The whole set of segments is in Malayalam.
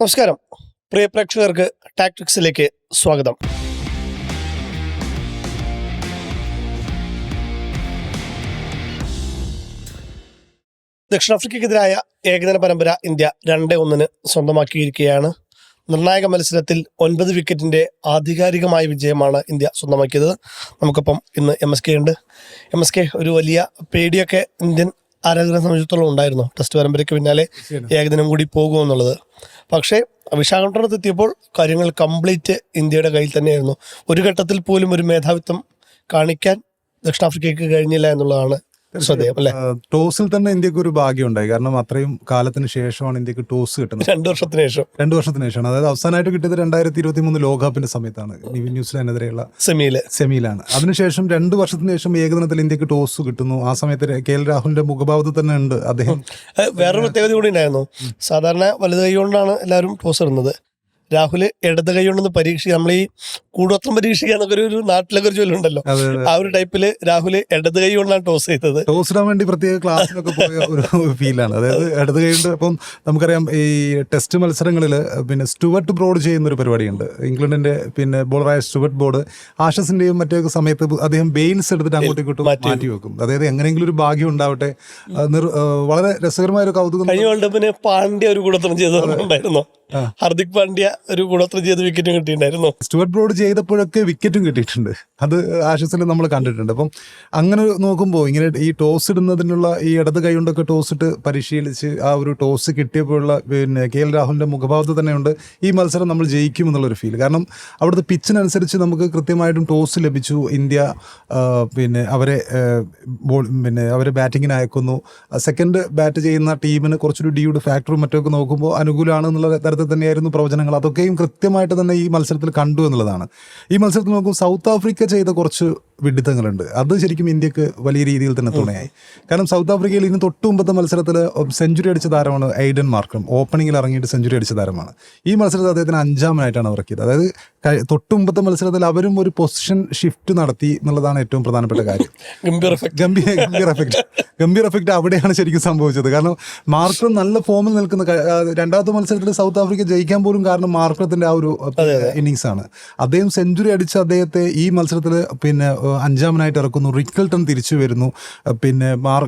നമസ്കാരം. പ്രിയ പ്രേക്ഷകർക്ക് ടാക്ടിക്സിലേക്ക് സ്വാഗതം. ദക്ഷിണാഫ്രിക്കയ്ക്കെതിരായ ഏകദിന പരമ്പര ഇന്ത്യ രണ്ട് ഒന്നിന് സ്വന്തമാക്കിയിരിക്കുകയാണ്. നിർണായക മത്സരത്തിൽ ഒൻപത് വിക്കറ്റിന്റെ ആധികാരികമായ വിജയമാണ് ഇന്ത്യ സ്വന്തമാക്കിയത്. നമുക്കിപ്പം ഇന്ന് എം എസ് കെ ഉണ്ട്. എം എസ് കെ ഒരു വലിയ പേടിയൊക്കെ ഇന്ത്യൻ ആരാധകരെ സംബന്ധിച്ചിടത്തോളം ഉണ്ടായിരുന്നു? ടെസ്റ്റ് പരമ്പരയ്ക്ക് പിന്നാലെ ഏകദിനം കൂടി പോകുമെന്നുള്ളത് പക്ഷേ വിശാഖപട്ടണത്ത് എത്തിയപ്പോൾ കാര്യങ്ങൾ കംപ്ലീറ്റ് ഇന്ത്യയുടെ കയ്യിൽ തന്നെയായിരുന്നു. ഒരു ഘട്ടത്തിൽ പോലും ഒരു മേധാവിത്വം കാണിക്കാൻ ദക്ഷിണാഫ്രിക്കയ്ക്ക് കഴിഞ്ഞില്ല എന്നുള്ളതാണ് ശ്രദ്ധേയം അല്ലെ? ടോസിൽ തന്നെ ഇന്ത്യയ്ക്ക് ഒരു ഭാഗ്യം ഉണ്ടായി. കാരണം അത്രയും കാലത്തിന് ശേഷമാണ് ഇന്ത്യയ്ക്ക് ടോസ് കിട്ടുന്നത്. രണ്ടു വർഷത്തിന് ശേഷം. രണ്ടു വർഷത്തിന് ശേഷമാണ്. അതായത് അവസാനമായിട്ട് കിട്ടിയത് രണ്ടായിരത്തി ഇരുപത്തി മൂന്ന് ലോകകപ്പിന്റെ സമയത്താണ്. നിവിൻ ന്യൂസിലാൻഡിനെതിരെയുള്ള സെമിയിൽ. സെമിയിലാണ്. അതിനുശേഷം രണ്ടു വർഷത്തിന് ശേഷം ഏകദിനത്തിൽ ഇന്ത്യയ്ക്ക് ടോസ് കിട്ടുന്നു. ആ സമയത്ത് കെ എൽ രാഹുലിന്റെ മുഖഭാവത്തിൽ തന്നെ ഉണ്ട് അദ്ദേഹം. വേറെ വേറൊരു പ്രത്യേകത കൂടി ഉണ്ടായിരുന്നു. സാധാരണ വലുതായി കൊണ്ടാണ് എല്ലാവരും ടോസ് ഇടുന്നത്. രാഹുൽ ഇടത് കൈ കൊണ്ടൊന്ന് പരീക്ഷിക്കുക നമ്മൾ ഈ കൂടോത്രം പരീക്ഷിക്കുക എന്നൊക്കെ ഒരു- നാട്ടിലൊക്കെ ഒരു ചൊല്ലുണ്ടല്ലോ. ആ ഒരു ടൈപ്പിൽ രാഹുൽ ഇടത് കൈ കൊണ്ടാണ് ടോസ് ചെയ്തത്. ടോസ് ഇടാൻ വേണ്ടി പ്രത്യേക ക്ലാസ്സിലൊക്കെ പോയ ഒരു ഫീലാണ്. അതായത് ഇടത് കൈയുണ്ട് അപ്പം നമുക്കറിയാം ഈ ടെസ്റ്റ് മത്സരങ്ങളിൽ പിന്നെ സ്റ്റുവർട്ട് ബ്രോഡ് ചെയ്യുന്ന ഒരു പരിപാടിയുണ്ട്. ഇംഗ്ലണ്ടിന്റെ പിന്നെ ബോളറായ സ്റ്റുവർട്ട് ബോർഡ് ആഷസിന്റെയും മറ്റേ സമയത്ത് അദ്ദേഹം ബെയിൽസ് എടുത്തിട്ട് അങ്ങോട്ടും ഇങ്ങോട്ടും മാറ്റി. വെക്കും. അതായത് എങ്ങനെയെങ്കിലും ഒരു ഭാഗ്യം ഉണ്ടാവട്ടെ. വളരെ രസകരമായ ഒരു കൗതുകം കഴിഞ്ഞ വേൾഡ് കപ്പിന് പാണ്ഡ്യ ഒരു കൂടോത്രം ചെയ്തിട്ടുണ്ടായിരുന്നു. ഹർദിക് പാണ്ഡ്യ ഒരു ഗുണോത്രം ചെയ്ത് വിക്കറ്റും കിട്ടിയിട്ടുണ്ടായിരുന്നു. സ്റ്റുവർട്ട് ബ്രോഡ് ചെയ്തപ്പോഴൊക്കെ വിക്കറ്റും കിട്ടിയിട്ടുണ്ട്. അത് ആഷസിൽ നമ്മൾ കണ്ടിട്ടുണ്ട്. അപ്പം അങ്ങനെ നോക്കുമ്പോൾ ഇങ്ങനെ ഈ ടോസ് ഇടുന്നതിനുള്ള ഈ ഇടത് കൈ കൊണ്ടൊക്കെ ടോസ് ഇട്ട് പരിശീലിച്ച് ആ ഒരു ടോസ് കിട്ടിയപ്പോഴുള്ള പിന്നെ കെ എൽ രാഹുലിന്റെ മുഖഭാവത്തിൽ തന്നെയുണ്ട് ഈ മത്സരം നമ്മൾ ജയിക്കും എന്നുള്ളൊരു ഫീൽ കാരണം അവിടുത്തെ പിച്ചിനനുസരിച്ച് നമുക്ക് കൃത്യമായിട്ടും ടോസ് ലഭിച്ചു. ഇന്ത്യ പിന്നെ അവരെ ബോൾ പിന്നെ അവരെ ബാറ്റിങ്ങിന് അയക്കുന്നു. സെക്കൻഡ് ബാറ്റ് ചെയ്യുന്ന ടീമിന് കുറച്ചൊരു ഡിയുടെ ഫാക്ടറും മറ്റൊക്കെ നോക്കുമ്പോൾ അനുകൂലമാണ് എന്നുള്ള തരത്തിൽ തന്നെയായിരുന്നു പ്രവചനങ്ങൾ. അതൊക്കെയും കൃത്യമായിട്ട് തന്നെ ഈ മത്സരത്തിൽ കണ്ടു എന്നുള്ളതാണ്. ഈ മത്സരത്തിൽ നോക്കുമ്പോൾ സൗത്ത് ആഫ്രിക്ക ചെയ്ത കുറച്ച് വിഡിത്തങ്ങളുണ്ട്. അത് ശരിക്കും ഇന്ത്യയ്ക്ക് വലിയ രീതിയിൽ തന്നെ തുണയായി. കാരണം സൗത്ത് ആഫ്രിക്കയിൽ ഇതിന് തൊട്ട് മുമ്പത്തെ മത്സരത്തിൽ സെഞ്ചുറി അടിച്ച താരമാണ് ഐഡൻ മാർക്കും. ഓപ്പണിംഗിൽ ഇറങ്ങിയിട്ട് സെഞ്ചുറി അടിച്ച താരമാണ്. ഈ മത്സരത്തിൽ അദ്ദേഹത്തിന് അഞ്ചാമനായിട്ടാണ് ഇറക്കിയത്. അതായത് തൊട്ട് മുമ്പത്തെ മത്സരത്തിൽ അവരും ഒരു പൊസിഷൻ ഷിഫ്റ്റ് നടത്തി എന്നുള്ളതാണ് ഏറ്റവും പ്രധാനപ്പെട്ട കാര്യം. Gambhir effect Gambhir Gambhir effect Gambhir effect അവിടെയാണ് ശരിക്കും സംഭവിച്ചത്. കാരണം മാർക്കം നല്ല ഫോമിൽ നിൽക്കുന്ന രണ്ടാമത്തെ മത്സരത്തിൽ സൗത്ത് ആഫ്രിക്ക ജയിക്കാൻ പോലും കാരണം മാർക്കത്തിന്റെ ആ ഒരു ഇന്നിങ്സ് ആണ്. അദ്ദേഹം സെഞ്ചുറി അടിച്ച അദ്ദേഹത്തെ ഈ മത്സരത്തിൽ പിന്നെ അഞ്ചാമനായിട്ട് ഇറക്കുന്നു. റിക്കൽട്ടൺ തിരിച്ചു വരുന്നു. പിന്നെ മാർ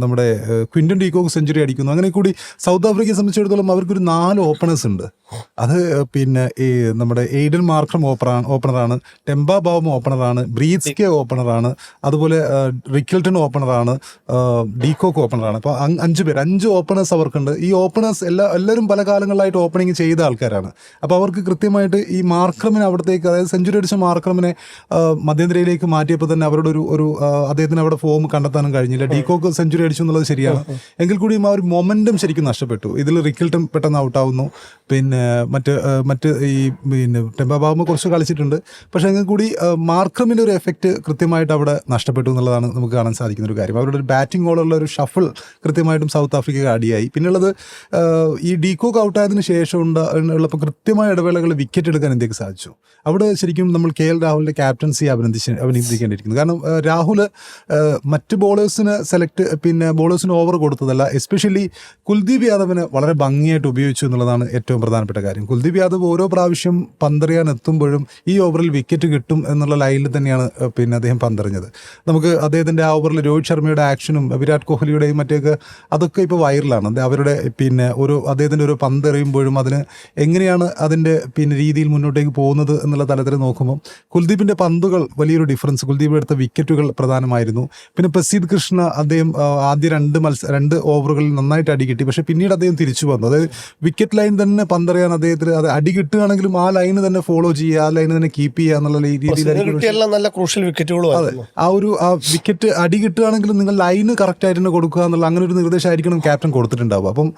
നമ്മുടെ ആ, ക്വിന്റൻ ഡീകോക്ക് സെഞ്ചുറി അടിക്കുന്നു. അങ്ങനെ കൂടി സൗത്ത് ആഫ്രിക്കയെ സംബന്ധിച്ചിടത്തോളം അവർക്കൊരു നാല് ഓപ്പണേഴ്സ് ഉണ്ട്. അത് പിന്നെ ഈ നമ്മുടെ എയ്ഡൻ മാർക്രം ഓപ്പറാണ് ഓപ്പണറാണ് ടെമ്പ ബാവം ഓപ്പണറാണ് ബ്രീത്സ്കെ ഓപ്പണറാണ് അതുപോലെ റിക്കിൽട്ടൺ ഓപ്പണറാണ് ഡീകോക്ക് ഓപ്പണറാണ്. അപ്പോൾ അഞ്ച് പേര് അഞ്ച് ഓപ്പണേഴ്സ് അവർക്കുണ്ട്. ഈ ഓപ്പണേഴ്സ് എല്ലാ എല്ലാവരും പല കാലങ്ങളിലായിട്ട് ഓപ്പണിങ് ചെയ്ത ആൾക്കാരാണ്. അപ്പോൾ അവർക്ക് കൃത്യമായിട്ട് ഈ മാർക്രമിനെ അവിടത്തേക്ക് അതായത് സെഞ്ചുറി അടിച്ച മാർക്രമിനെ മധ്യന്തരയിലേക്ക് മാറ്റിയപ്പോൾ തന്നെ അവരുടെ ഒരു ഒരു അദ്ദേഹത്തിന് അവിടെ ഫോം കണ്ടെത്താനും കഴിഞ്ഞില്ല. ഡീകോക്ക് സെഞ്ചുറി അടിച്ചു എന്നുള്ളത് ശരിയാണ്. എങ്കിൽ കൂടിയും ആ ഒരു മൊമെന്റം ശരിക്കും നഷ്ടപ്പെട്ടു. ഇതിൽ റിക്കിൾട്ടും പെട്ടെന്ന് ഔട്ടാവുന്നു. പിന്നെ മറ്റ് ആ, മറ്റ് ഈ പിന്നെ ടെമ്പാബാബ് കുറച്ച് കളിച്ചിട്ടുണ്ട്. പക്ഷേ എങ്കിൽ കൂടി മാർക്കമിന്റെ ഒരു എഫക്റ്റ് കൃത്യമായിട്ട് അവിടെ നഷ്ടപ്പെട്ടു എന്നുള്ളതാണ് നമുക്ക് കാണാൻ സാധിക്കുന്ന ഒരു കാര്യം. അവരുടെ ഒരു ബാറ്റിംഗ് ഓളുള്ള ഒരു ഷഫിൾ കൃത്യമായിട്ടും സൗത്ത് ആഫ്രിക്ക അടിയായി. പിന്നുള്ളത് ഈ ഡീകോക്ക് ഔട്ടായതിനു ശേഷം ഉണ്ട് ഉള്ളപ്പോൾ കൃത്യമായ ഇടവേളകൾ വിക്കറ്റ് എടുക്കാൻ ഇന്ത്യയ്ക്ക് സാധിച്ചു? അവിടെ ശരിക്കും നമ്മൾ കെ എൽ രാഹുലിന്റെ ക്യാപ്റ്റൻസി അഭിനന്ദിച്ച് അഭിനന്ദിക്കേണ്ടിയിരിക്കുന്നു. കാരണം രാഹുൽ മറ്റ് ബോളേഴ്സിന് സെലക്ട് പിന്നെ ബോളേഴ്സിന് ഓവർ കൊടുത്തതല്ല. എസ്പെഷ്യലി കുൽദീപ് യാദവിന് വളരെ ഭംഗിയായിട്ട് ഉപയോഗിച്ചു എന്നുള്ളതാണ് ഏറ്റവും പ്രധാനപ്പെട്ട കാര്യം. കുൽദീപ് യാദവ് ഓരോ പ്രാവശ്യം പന്തെറിയാൻ എത്തുമ്പോഴും ഈ ഓവറിൽ വിക്കറ്റ് കിട്ടും എന്നുള്ള ലൈനിൽ തന്നെയാണ് പിന്നെ അദ്ദേഹം പന്തെറിഞ്ഞത്. നമുക്ക് അദ്ദേഹത്തിന്റെ ആ ഓവറിൽ രോഹിത് ശർമ്മയുടെ ആക്ഷനും വിരാട് കോഹ്ലിയുടെയും മറ്റൊക്കെ അതൊക്കെ ഇപ്പോൾ വൈറലാണ് അവരുടെ പിന്നെ ഒരു അദ്ദേഹത്തിന്റെ ഒരു പന്തെറിയുമ്പോഴും അതിന് എങ്ങനെയാണ് അതിന്റെ പിന്നെ രീതിയിൽ മുന്നോട്ടേക്ക് പോകുന്നത് എന്നുള്ള തലത്തിൽ നോക്കുമ്പോൾ കുൽദീപിന്റെ പന്തുകൾ വലിയൊരു ഡിഫറൻസ് കുൽദീപ് എടുത്ത വിക്കറ്റുകൾ പ്രധാനമായിരുന്നു. പിന്നെ പ്രസീദ് കൃഷ്ണ അദ്ദേഹം ആദ്യ രണ്ട് മത്സരം രണ്ട് ഓവറുകളിൽ നന്നായിട്ട് അടി കിട്ടി. പക്ഷേ പിന്നീട് അദ്ദേഹം തിരിച്ചു വന്നു. അതായത് വിക്കറ്റ് ലൈൻ തന്നെ പന്തെറിയാൻ അദ്ദേഹത്തിന് അത് അടി കിട്ടുകയാണെങ്കിലും ആ ലൈന് തന്നെ ഫോളോ ചെയ്യുക ആ ലൈന് തന്നെ കീപ്പ് ചെയ്യുക എന്നുള്ള രീതിയിലായിരിക്കും നല്ല ക്രൂഷ്യൽ വിക്കറ്റുകളും ആയിരുന്നു. ആ ഒരു ആ വിക്കറ്റ് അടി കിട്ടുകയാണെങ്കിലും നിങ്ങൾ ലൈന് കറക്റ്റ് ആയിട്ട് തന്നെ കൊടുക്കുക എന്നുള്ള അങ്ങനെ ഒരു നിർദ്ദേശമായിരിക്കണം ക്യാപ്റ്റൻ കൊടുത്തിട്ടുണ്ടാവുക. അപ്പം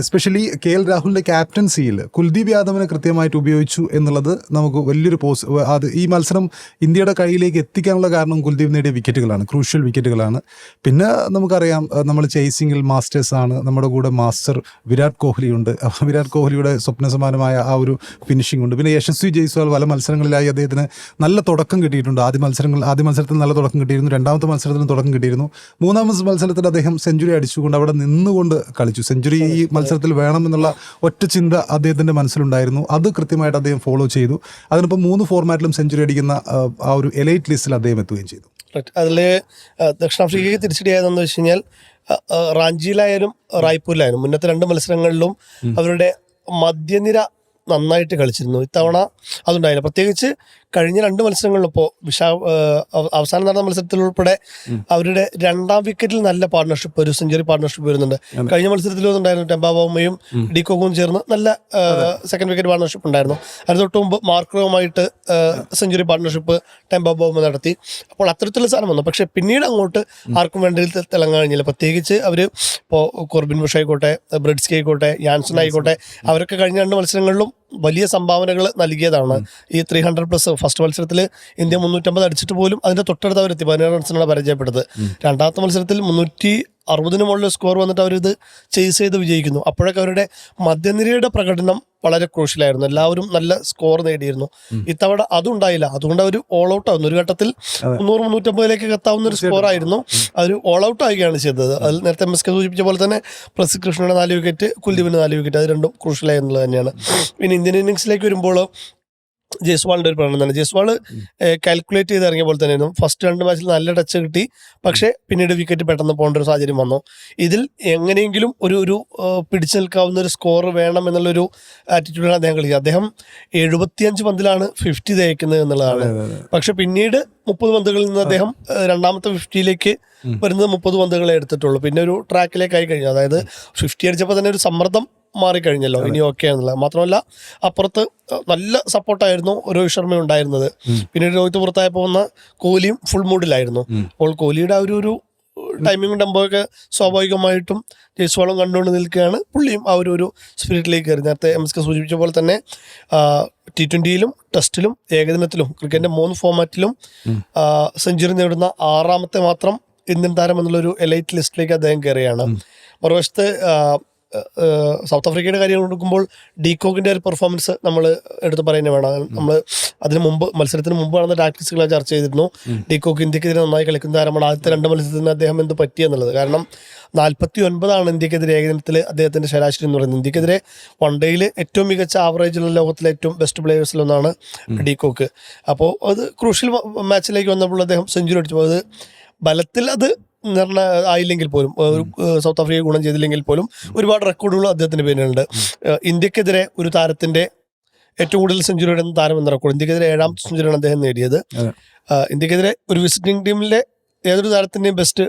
എസ്പെഷ്യലി കെ എൽ രാഹുലിന്റെ ക്യാപ്റ്റൻസിയിൽ കുൽദീപ് യാദവിനെ കൃത്യമായിട്ട് ഉപയോഗിച്ചു എന്നുള്ളത് നമുക്ക് വലിയൊരു പോസ് അത് ഈ മത്സരം ഇന്ത്യയുടെ കയ്യിലേക്ക് എത്തിക്കാനുള്ള കാരണം കുൽദീപ് നേടിയ വിക്കറ്റുകളാണ് ക്രൂഷ്യൽ വിക്കറ്റുകളാണ് പിന്നെ നമുക്കറിയാം നമ്മൾ ചേസിംഗിൽ മാസ്റ്റേഴ്സ് ആണ്. നമ്മുടെ കൂടെ മാസ്റ്റർ വിരാട് കോഹ്ലി ഉണ്ട് വിരാട് കോഹ്ലിയുടെ കോഹ്ലിയുടെ സ്വപ്ന സമാനമായ ആ ഒരു ഫിനിഷിംഗ് ഉണ്ട്. പിന്നെ യശസ്വി ജയ്സ്വാൾ പല മത്സരങ്ങളിലായി അദ്ദേഹത്തിന് നല്ല തുടക്കം കിട്ടിയിട്ടുണ്ട്. ആദ്യ മത്സരങ്ങൾ ആദ്യ മത്സരത്തിൽ നല്ല തുടക്കം കിട്ടിയിരുന്നു. രണ്ടാമത്തെ മത്സരത്തിന് തുടക്കം കിട്ടിയിരുന്നു. മൂന്നാമത്തെ മത്സരത്തിൽ അദ്ദേഹം സെഞ്ചുറി അടിച്ചുകൊണ്ട് അവിടെ നിന്നുകൊണ്ട് കളിച്ചു. സെഞ്ചുറി ഈ മത്സരത്തിൽ വേണമെന്നുള്ള ഒറ്റ ചിന്ത അദ്ദേഹത്തിന്റെ മനസ്സിലുണ്ടായിരുന്നു. അത് കൃത്യമായിട്ട് അദ്ദേഹം ഫോളോ ചെയ്തു. അതിനിപ്പോൾ മൂന്ന് ഫോർമാറ്റിലും സെഞ്ചുറി അടിക്കുന്ന ആ, ഒരു എലൈറ്റ് ലിസ്റ്റിൽ അദ്ദേഹം എത്തുകയും ചെയ്തു. അതിൽ ദക്ഷിണാഫ്രിക്കയ്ക്ക് തിരിച്ചടിയായതെന്ന് വെച്ച് കഴിഞ്ഞാൽ റാഞ്ചിയിലായാലും റായ്പൂരിലായാലും മുന്നത്തെ രണ്ട് മത്സരങ്ങളിലും അവരുടെ മധ്യനിര നന്നായിട്ട് കളിച്ചിരുന്നു. ഇത്തവണ അതുണ്ടായില്ല. പ്രത്യേകിച്ച് കഴിഞ്ഞ രണ്ട് മത്സരങ്ങളിലിപ്പോൾ വിശാ അവസാനം നടന്ന മത്സരത്തിൽ ഉൾപ്പെടെ അവരുടെ രണ്ടാം വിക്കറ്റിൽ നല്ല പാർട്ണർഷിപ്പ് ഒരു സെഞ്ചുറി പാർട്ണർഷിപ്പ് വരുന്നുണ്ട്. കഴിഞ്ഞ മത്സരത്തിലും ഉണ്ടായിരുന്നു ടെമ്പാബോമയും ഡിക്കോക്കും ചേർന്ന് നല്ല സെക്കൻഡ് വിക്കറ്റ് പാർട്ണർഷിപ്പ് ഉണ്ടായിരുന്നു. അതിന് തൊട്ട് മുമ്പ് മാർക്കറുമായിട്ട് സെഞ്ചുറി പാർട്ണർഷിപ്പ് ടെമ്പാബോമ നടത്തി. അപ്പോൾ അത്തരത്തിലുള്ള സാധനം വന്നു. പക്ഷെ പിന്നീട് അങ്ങോട്ട് ആർക്കും വേണ്ടി തിളങ്ങാൻ കഴിഞ്ഞില്ല. പ്രത്യേകിച്ച് അവർ ഇപ്പോൾ കോർബിൻ ബുഷ് ആയിക്കോട്ടെ ബ്രിഡ്സ്കി ആയിക്കോട്ടെ യാൻസൺ. ആയിക്കോട്ടെ അവരൊക്കെ കഴിഞ്ഞ രണ്ട് മത്സരങ്ങളിലും വലിയ സംഭാവനകൾ നൽകിയതാണ്. ഈ ത്രീ ഹൺഡ്രഡ് പ്ലസ് ഫസ്റ്റ് മത്സരത്തിൽ ഇന്ത്യ മുന്നൂറ്റമ്പത് അടിച്ചിട്ട് പോലും അതിന്റെ തൊട്ടടുത്ത് അവരെത്തി പതിനേഴ് റൺസിനാണ് പരാജയപ്പെട്ടത്. രണ്ടാമത്തെ മത്സരത്തിൽ മുന്നൂറ്റി അറുപതിന് മുകളിൽ സ്കോർ വന്നിട്ട് അവരിത് ചേസ് ചെയ്ത് വിജയിക്കുന്നു. അപ്പോഴൊക്കെ അവരുടെ മധ്യനിരയുടെ പ്രകടനം വളരെ ക്രൂഷ്യലായിരുന്നു എല്ലാവരും നല്ല സ്കോർ നേടിയിരുന്നു. ഇത്തവണ അതുണ്ടായില്ല. അതുകൊണ്ട് അവർ ഓൾ ഔട്ട് ആവുന്നു. ഒരു ഘട്ടത്തിൽ മുന്നൂറ് മുന്നൂറ്റമ്പതിലേക്ക് എത്താവുന്ന ഒരു സ്കോർ ആയിരുന്നു. അവർ ഓൾ ഔട്ട് ആവുകയാണ് ചെയ്തത്. അതിൽ നേരത്തെ എം എസ് കെ സൂചിപ്പിച്ച പോലെ തന്നെ പ്രസി കൃഷ്ണയുടെ നാല് വിക്കറ്റ് കുൽദീപിന്റെ നാല് വിക്കറ്റ് അത് രണ്ടും ക്രൂഷ്യലായി എന്നുള്ളത് തന്നെയാണ്. പിന്നെ ഇന്ത്യൻ ഇന്നിങ്സിലേക്ക് വരുമ്പോൾ ജയ്സ്വാളിന്റെ ഒരു പ്രകടനം തന്നെ. ജയ്സ്വാൾ കാൽക്കുലേറ്റ് ചെയ്ത് ഇറങ്ങിയ പോലെ തന്നെയായിരുന്നു. ഫസ്റ്റ് രണ്ട് മാച്ചിൽ നല്ല ടച്ച് കിട്ടി. പക്ഷേ പിന്നീട് വിക്കറ്റ് പെട്ടെന്ന് പോകേണ്ട ഒരു സാഹചര്യം വന്നു. ഇതിൽ എങ്ങനെയെങ്കിലും ഒരു ഒരു പിടിച്ചു നിൽക്കാവുന്ന ഒരു സ്കോർ വേണം എന്നുള്ളൊരു ആറ്റിറ്റ്യൂഡാണ് അദ്ദേഹം കളിക്കുക അദ്ദേഹം എഴുപത്തിയഞ്ച് പന്തിലാണ് ഫിഫ്റ്റി തയ്ക്കുന്നത് എന്നുള്ളതാണ്. പക്ഷെ പിന്നീട് മുപ്പത് പന്തുകളിൽ നിന്ന് അദ്ദേഹം രണ്ടാമത്തെ ഫിഫ്റ്റിയിലേക്ക് വരുന്നത് മുപ്പത് പന്തുകളെ എടുത്തിട്ടുള്ളൂ. പിന്നെ ഒരു ട്രാക്കിലേക്കായി കഴിഞ്ഞു. അതായത് ഫിഫ്റ്റി അടിച്ചപ്പോൾ തന്നെ ഒരു സമ്മർദ്ദം മാറിക്കഴിഞ്ഞല്ലോ. ഇനി ഓക്കെ എന്നുള്ളത് മാത്രമല്ല അപ്പുറത്ത് നല്ല സപ്പോർട്ടായിരുന്നു രോഹിത് ശർമ്മ ഉണ്ടായിരുന്നത്. പിന്നീട് രോഹിത് പുറത്തായപ്പോൾ വന്ന കോഹ്ലിയും ഫുൾ മൂഡിലായിരുന്നു അപ്പോൾ കോഹ്ലിയുടെ ആ ഒരു ഒരു ടൈമിംഗ് ടെമ്പോയൊക്കെ സ്വാഭാവികമായിട്ടും ജയ്സ്വാളും കണ്ടുകൊണ്ട് നിൽക്കുകയാണ്. പുള്ളിയും ആ ഒരു ഒരു സ്പിരിറ്റിലേക്ക് കയറി. നേരത്തെ എം എസ് കെ സൂചിപ്പിച്ച പോലെ തന്നെ ടി ട്വന്റിയിലും ടെസ്റ്റിലും ഏകദിനത്തിലും ക്രിക്കറ്റിന്റെ മൂന്ന് ഫോമാറ്റിലും സെഞ്ചുറി നേടുന്ന ആറാമത്തെ മാത്രം ഇന്ത്യൻ താരം എന്നുള്ളൊരു എലൈറ്റ് ലിസ്റ്റിലേക്ക് അദ്ദേഹം കയറിയാണ്. മറുവശത്ത് സൗത്ത് ആഫ്രിക്കയുടെ കാര്യം കൊടുക്കുമ്പോൾ ഡീകോക്കിന്റെ ഒരു പെർഫോമൻസ് നമ്മൾ എടുത്ത് പറയുന്നത് വേണം. നമ്മൾ അതിന് മുമ്പ് മത്സരത്തിന് മുമ്പ് നടന്ന ടാക്ടിക്സുകൾ ചർച്ച ചെയ്തിരുന്നു. ഡീകോക്ക് ഇന്ത്യക്കെതിരെ നന്നായി കളിക്കുന്ന താരമാണ് ആദ്യത്തെ രണ്ട് മത്സരത്തിന് അദ്ദേഹം എന്ത് പറ്റിയെന്നുള്ളത് കാരണം നാൽപ്പത്തി ഒൻപതാണ് ഇന്ത്യക്കെതിരെ ഏകദിനത്തിൽ അദ്ദേഹത്തിന്റെ ശരാശരി എന്ന് പറയുന്നത്. ഇന്ത്യക്കെതിരെ വൺ ഡേയിൽ ഏറ്റവും മികച്ച ആവറേജുള്ള ലോകത്തിലെ ഏറ്റവും ബെസ്റ്റ് പ്ലേയേഴ്സിലൊന്നാണ് ഡീകോക്ക്. അപ്പോൾ അത് ക്രൂഷ്യൽ മാച്ചിലേക്ക് വന്നപ്പോൾ അദ്ദേഹം സെഞ്ചുറി അടിച്ചു. അത് ബലത്തിൽ അത് നിർണ ആയില്ലെങ്കിൽ പോലും ഒരു സൗത്ത് ആഫ്രിക്ക ഗുണം ചെയ്തില്ലെങ്കിൽ പോലും ഒരുപാട് റെക്കോർഡുകൾ അദ്ദേഹത്തിന്റെ പിന്നിലുണ്ട് ഇന്ത്യക്കെതിരെ ഒരു താരത്തിന്റെ ഏറ്റവും കൂടുതൽ സെഞ്ചുറി ഇടുന്ന താരം എന്ന റെക്കോർഡ് ഇന്ത്യക്കെതിരെ ഏഴാമത്തെ സെഞ്ചുറിയാണ് അദ്ദേഹം നേടിയത്. ഇന്ത്യക്കെതിരെ ഒരു വിസിറ്റിംഗ് ടീമിലെ ഏതൊരു താരത്തിന്റെയും ബെസ്റ്റ്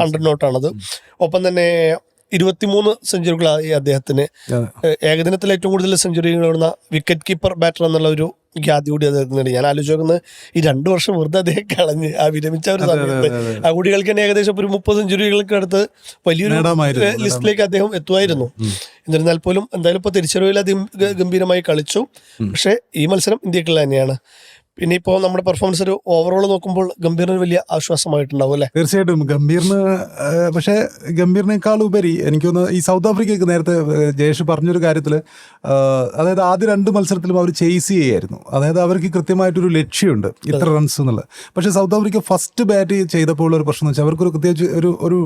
ഹൺഡ്രഡ് നോട്ടാണത് ഒപ്പം തന്നെ ഇരുപത്തിമൂന്ന് സെഞ്ചുറികളായി അദ്ദേഹത്തിന്. ഏകദിനത്തിൽ ഏറ്റവും കൂടുതൽ സെഞ്ചുറി നേടുന്ന വിക്കറ്റ് കീപ്പർ ബാറ്റർ എന്നുള്ള ഒരു ഖ്യാതി കൂടി അദ്ദേഹത്തിന് നേടി ഞാൻ ആലോചിച്ച് നോക്കുന്നത് ഈ രണ്ടു വർഷം വെറുതെ അദ്ദേഹം കളഞ്ഞ് ആ വിരമിച്ച ഒരു സമയത്ത് ആ കുട്ടികൾക്ക് തന്നെ ഏകദേശം ഒരു മുപ്പത് സെഞ്ചുറികൾക്ക് അടുത്ത് വലിയൊരു ലിസ്റ്റിലേക്ക് അദ്ദേഹം എത്തുമായിരുന്നു. എന്നിരുന്നാൽ പോലും എന്തായാലും ഇപ്പോൾ തിരിച്ചറിവിൽ അധികം ഗംഭീരമായി കളിച്ചു. പക്ഷേ ഈ മത്സരം ഇന്ത്യക്കുള്ള തന്നെയാണ്. പിന്നെ ഇപ്പോൾ നമ്മുടെ പെർഫോമൻസ് ഒരു ഓവറോൾ നോക്കുമ്പോൾ ഗംഭീറിന് വലിയ ആശ്വാസമായിട്ടുണ്ടാവും അല്ലേ? തീർച്ചയായിട്ടും. ഗംഭീറിന് പക്ഷേ ഗംഭീറിനേക്കാൾ ഉപരി എനിക്ക് തോന്നുന്നു ഈ സൗത്ത് ആഫ്രിക്കയ്ക്ക് നേരത്തെ ജയേഷ് പറഞ്ഞൊരു കാര്യത്തിൽ അതായത് ആദ്യ രണ്ട് മത്സരത്തിലും അവർ ചേസ് ചെയ്യായിരുന്നു. അതായത് അവർക്ക് കൃത്യമായിട്ടൊരു ലക്ഷ്യമുണ്ട് ഇത്ര റൺസ് എന്നുള്ളത് പക്ഷേ സൗത്ത് ആഫ്രിക്ക ഫസ്റ്റ് ബാറ്റ് ചെയ്തപ്പോൾ ഉള്ള ഒരു പ്രശ്നം എന്ന് വെച്ചാൽ അവർക്കൊരു പ്രത്യേകിച്ച് ഒരു ഒരു.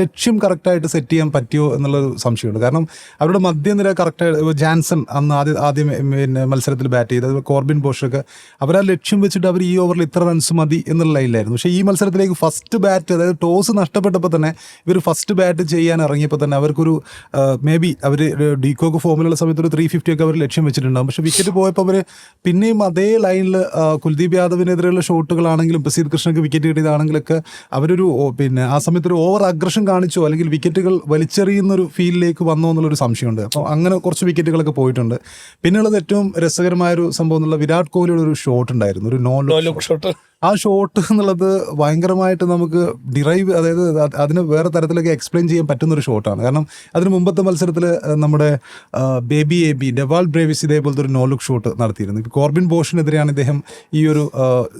ലക്ഷ്യം കറക്റ്റായിട്ട് സെറ്റ് ചെയ്യാൻ പറ്റിയോ എന്നുള്ളൊരു സംശയമുണ്ട്. കാരണം അവരുടെ മധ്യനിര കറക്റ്റ് ജാൻസൺ അന്ന് ആദ്യം ആദ്യം പിന്നെ മത്സരത്തിൽ ബാറ്റ് ചെയ്ത് കോർബിൻ ബോഷൊക്കെ അവർ ആ ലക്ഷ്യം വെച്ചിട്ട് അവർ ഈ ഓവറിൽ ഇത്ര റൺസ് മതി എന്നുള്ള ലൈനിലായിരുന്നു. പക്ഷേ ഈ മത്സരത്തിലേക്ക് ഫസ്റ്റ് ബാറ്റ് അതായത് ടോസ് നഷ്ടപ്പെട്ടപ്പോൾ തന്നെ ഇവർ ഫസ്റ്റ് ബാറ്റ് ചെയ്യാൻ ഇറങ്ങിയപ്പോൾ തന്നെ അവർക്കൊരു മേ ബി അവർ ഡീകോക്ക് ഫോമിലുള്ള സമയത്ത് ഒരു ത്രീ ഫിഫ്റ്റി ഒക്കെ അവർ ലക്ഷ്യം വെച്ചിട്ടുണ്ടാകും പക്ഷേ വിക്കറ്റ് പോയപ്പോൾ അവർ പിന്നെയും അതേ ലൈനിൽ കുൽദീപ് യാദവിനെതിരെയുള്ള ഷോട്ടുകളാണെങ്കിലും പ്രസീദ് കൃഷ്ണക്ക് വിക്കറ്റ് കിട്ടിയതാണെങ്കിലൊക്കെ അവരൊരു പിന്നെ ആ സമയത്ത് ഒരു ഓവർ അഗ്രഷൻ കാണിച്ചോ. അല്ലെങ്കിൽ വിക്കറ്റുകൾ വലിച്ചെറിയുന്നൊരു ഫീലിലേക്ക് വന്നോ എന്നുള്ളൊരു സംശയമുണ്ട്. അപ്പോൾ അങ്ങനെ കുറച്ച് വിക്കറ്റുകളൊക്കെ പോയിട്ടുണ്ട്. പിന്നെയുള്ളത് ഏറ്റവും രസകരമായ ഒരു സംഭവം എന്നുള്ള വിരാട് കോഹ്ലിയുടെ ഒരു ഷോട്ട് ഷോട്ട് ഉണ്ടായിരുന്നു. ഒരു നോ ലുക്ക് ഷോട്ട് ആ ഷോട്ട് എന്നുള്ളത് ഭയങ്കരമായിട്ട് നമുക്ക് ഡിറൈവ് അതായത് അത് അതിന് വേറെ തരത്തിലൊക്കെ എക്സ്പ്ലെയിൻ ചെയ്യാൻ പറ്റുന്ന ഒരു ഷോട്ടാണ് കാരണം അതിന് മുമ്പത്തെ മത്സരത്തിൽ നമ്മുടെ baby A B Dewald Brevis ഇതേപോലത്തെ ഒരു നോ ലുക്ക് ഷോട്ട് നടത്തിയിരുന്നു. ഇപ്പോൾ കോർബിൻ ബോഷിനെതിരെയാണ് ഇദ്ദേഹം ഈ ഒരു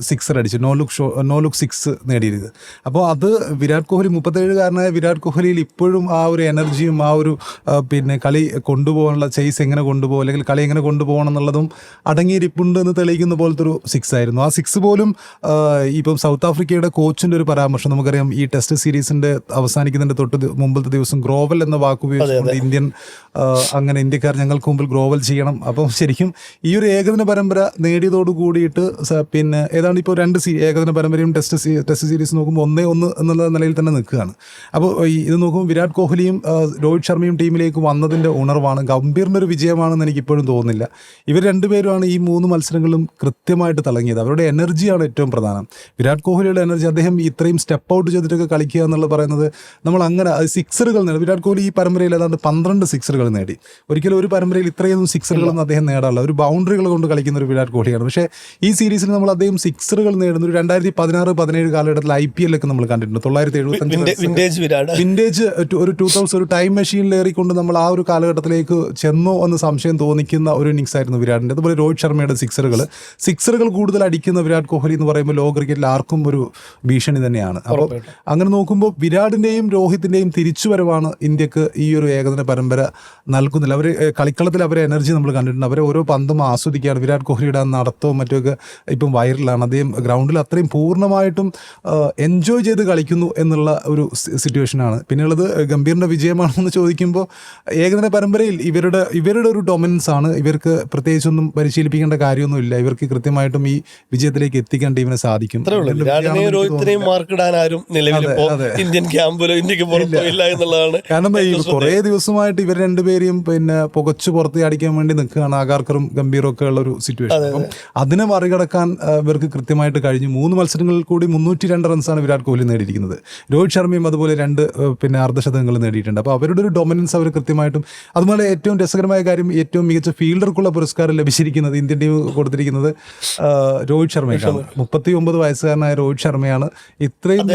സിക്സർ അടിച്ച് no look show no look six നേടിയത് അപ്പോൾ അത് വിരാട് കോഹ്ലി മുപ്പത്തേഴുകാരനായ വിരാട് കോഹ്ലിയിൽ ഇപ്പോഴും ആ ഒരു എനർജിയും ആ ഒരു പിന്നെ കളി കൊണ്ടുപോകാനുള്ള ചേസ് എങ്ങനെ കൊണ്ടുപോകും അല്ലെങ്കിൽ കളി എങ്ങനെ കൊണ്ടുപോകണം എന്നുള്ളതും അടങ്ങിയിരിപ്പുണ്ട് എന്ന് തെളിയിക്കുന്ന പോലത്തെ ഒരു സിക്സ് ആയിരുന്നു. ആ സിക്സ് പോലും ഇപ്പം സൗത്ത് ആഫ്രിക്കയുടെ കോച്ചിന്റെ ഒരു പരാമർശം നമുക്കറിയാം ഈ ടെസ്റ്റ് സീരീസിന്റെ അവസാനിക്കുന്നതിന്റെ തൊട്ട് മുമ്പത്തെ ദിവസം ഗ്രോവൽ എന്ന വാക്ക് ഉപയോഗിച്ചുകൊണ്ട് ഇന്ത്യൻ അങ്ങനെ ഇന്ത്യക്കാർ ഞങ്ങൾക്ക് മുമ്പിൽ ഗ്രോവൽ ചെയ്യണം. അപ്പം ശരിക്കും ഈ ഒരു ഏകദിന പരമ്പര നേടിയതോട് കൂടിയിട്ട് പിന്നെ ഏതാണ്ട് ഇപ്പോൾ രണ്ട് സീ ഏകദിന പരമ്പരയും ടെസ്റ്റ് ടെസ്റ്റ് സീരീസ് നോക്കുമ്പോൾ ഒന്നേ ഒന്ന് എന്നുള്ള നിലയിൽ തന്നെ നിൽക്കുകയാണ്. അപ്പോൾ ഇത് നോക്കുമ്പോൾ വിരാട് കോഹ്ലിയും രോഹിത് ശർമ്മയും ടീമിലേക്ക് വന്നതിന്റെ ഉണർവാണ് ഗംഭീറിന്റെ ഒരു വിജയമാണെന്ന് എനിക്ക് ഇപ്പോഴും തോന്നുന്നില്ല. ഇവർ രണ്ടുപേരുമാണ് ഈ മൂന്ന് മത്സരങ്ങളിലും കൃത്യമായിട്ട് തിളങ്ങിയത്. അവരുടെ എനർജിയാണ് ഏറ്റവും പ്രധാനം. വിരാട് കോഹ്ലിയുടെ എനർജി അദ്ദേഹം ഇത്രയും സ്റ്റെപ്പ് ഔട്ട് ചെയ്തിട്ടൊക്കെ കളിക്കുക എന്നുള്ളത് പറയുന്നത് നമ്മൾ അങ്ങനെ സിക്സറുകൾ നേടി. വിരാട് കോഹ്ലി ഈ പരമ്പരയിൽ ഏതാണ്ട് പന്ത്രണ്ട് സിക്സറുകൾ നേടി. ഒരിക്കലും ഒരു പരമ്പരയിൽ ഇത്രയൊന്നും സിക്സറുകളൊന്നും അദ്ദേഹം നേടാറില്ല. ഒരു ബൗണ്ടറികൾ കൊണ്ട് കളിക്കുന്ന ഒരു വിരാട് കോഹ്ലിയാണ്. പക്ഷേ ഈ സീരീസിൽ നമ്മൾ അദ്ദേഹം സിക്സറുകൾ നേടുന്ന ഒരു രണ്ടായിരത്തി പതിനാറ് പതിനേഴ് കാലഘട്ടത്തിൽ ഐ പി എല്ലൊക്കെ നമ്മൾ കണ്ടിട്ടുണ്ട്. തൊള്ളായിരത്തി എഴുപത്തഞ്ച് വിന്റേജ് വിന്റേജ് ഒരു ടൂ തൗസൻഡ് ഒരു ടൈം മെഷീനിൽ ഏറിക്കൊണ്ട് നമ്മൾ ആ ഒരു കാലഘട്ടത്തിലേക്ക് ചെന്നോ എന്ന് സംശയം തോന്നിക്കുന്ന ഒരു ഇന്നിങ്സ് ആയിരുന്നു വിരാടിന്റെ. അതുപോലെ രോഹിത് ശർമ്മയുടെ സിക്സറുകൾ. സിക്സറുകൾ കൂടുതൽ അടിക്കുന്ന വിരാട് കോഹ്ലി എന്ന് പറയുമ്പോൾ ലോക ക്രിക്കറ്റിൽ ആർക്കും ഒരു ഭീഷണി തന്നെയാണ്. അപ്പോൾ അങ്ങനെ നോക്കുമ്പോൾ വിരാടിന്റെയും രോഹിത്തിന്റെയും തിരിച്ചുവരവാണ് ഇന്ത്യയ്ക്ക് ഈ ഒരു ഏകദിന പരമ്പര നൽകുന്നില്ല അവർ കളിക്കളത്തിൽ അവരെ എനർജി നമ്മൾ കണ്ടിട്ടുണ്ട്. അവരെ ഓരോ പന്തും ആസ്വദിക്കുകയാണ്. വിരാട് കോഹ്ലിയുടെ ആ നടത്തവും മറ്റുമൊക്കെ ഇപ്പം വൈറലാണ്. അദ്ദേഹം ഗ്രൗണ്ടിൽ അത്രയും പൂർണമായിട്ടും എൻജോയ് ചെയ്ത് കളിക്കുന്നു എന്നുള്ള ഒരു സിറ്റുവേഷനാണ്. പിന്നെയുള്ളത് ഗംഭീറിന്റെ വിജയമാണെന്ന് ചോദിക്കുമ്പോൾ ഏകദിന പരമ്പരയിൽ ഇവരുടെ ഇവരുടെ ഒരു ഡൊമിനൻസ് ആണ് ഇവർക്ക് പ്രത്യേകിച്ചൊന്നും പരിശീലിപ്പിക്കേണ്ട കാര്യമൊന്നുമില്ല. ഇവർക്ക് കൃത്യമായിട്ടും ഈ വിജയത്തിലേക്ക് എത്തിക്കാൻ ടീമിനെ സാധിക്കും. രോഹിത്തിനെയും മാർക്കിടാൻ ആരും ഇന്ത്യൻ ക്യാമ്പിലോ ഇന്ത്യയ്ക്ക് പുറത്തോ ഇല്ല എന്നുള്ളതാണ് കാരണം കുറെ ദിവസമായിട്ട് ഇവർ രണ്ടുപേരെയും പിന്നെ പുകച്ചു പുറത്ത് അടിക്കാൻ വേണ്ടി നിൽക്കുകയാണ് ആകാർക്കറും ഗംഭീറും ഒക്കെ ഉള്ള ഒരു സിറ്റുവേഷൻ അപ്പം അതിനെ മറികടക്കാൻ ഇവർക്ക് കൃത്യമായിട്ട് കഴിഞ്ഞു. മൂന്ന് മത്സരങ്ങളിൽ കൂടി മുന്നൂറ്റി രണ്ട് റൺസാണ് വിരാട് കോഹ്ലി നേടിയിരിക്കുന്നത്. രോഹിത് ശർമ്മയും അതുപോലെ രണ്ട് പിന്നെ അർദ്ധശതകങ്ങൾ നേടിയിട്ടുണ്ട്. അപ്പോൾ അവരുടെ ഒരു ഡൊമിനൻസ് അവർ കൃത്യമായിട്ടും അതുപോലെ ഏറ്റവും രസകരമായ കാര്യം ഏറ്റവും മികച്ച ഫീൽഡർക്കുള്ള പുരസ്കാരം ലഭിച്ചിരിക്കുന്നത് ഇന്ത്യൻ ടീം കൊടുത്തിരിക്കുന്നത് രോഹിത് ശർമ്മയ്ക്കാണ് മുപ്പത്തി ഒമ്പത് വയസ്സുകാരനായ രോഹിത് ശർമ്മയാണ് ഇത്രയും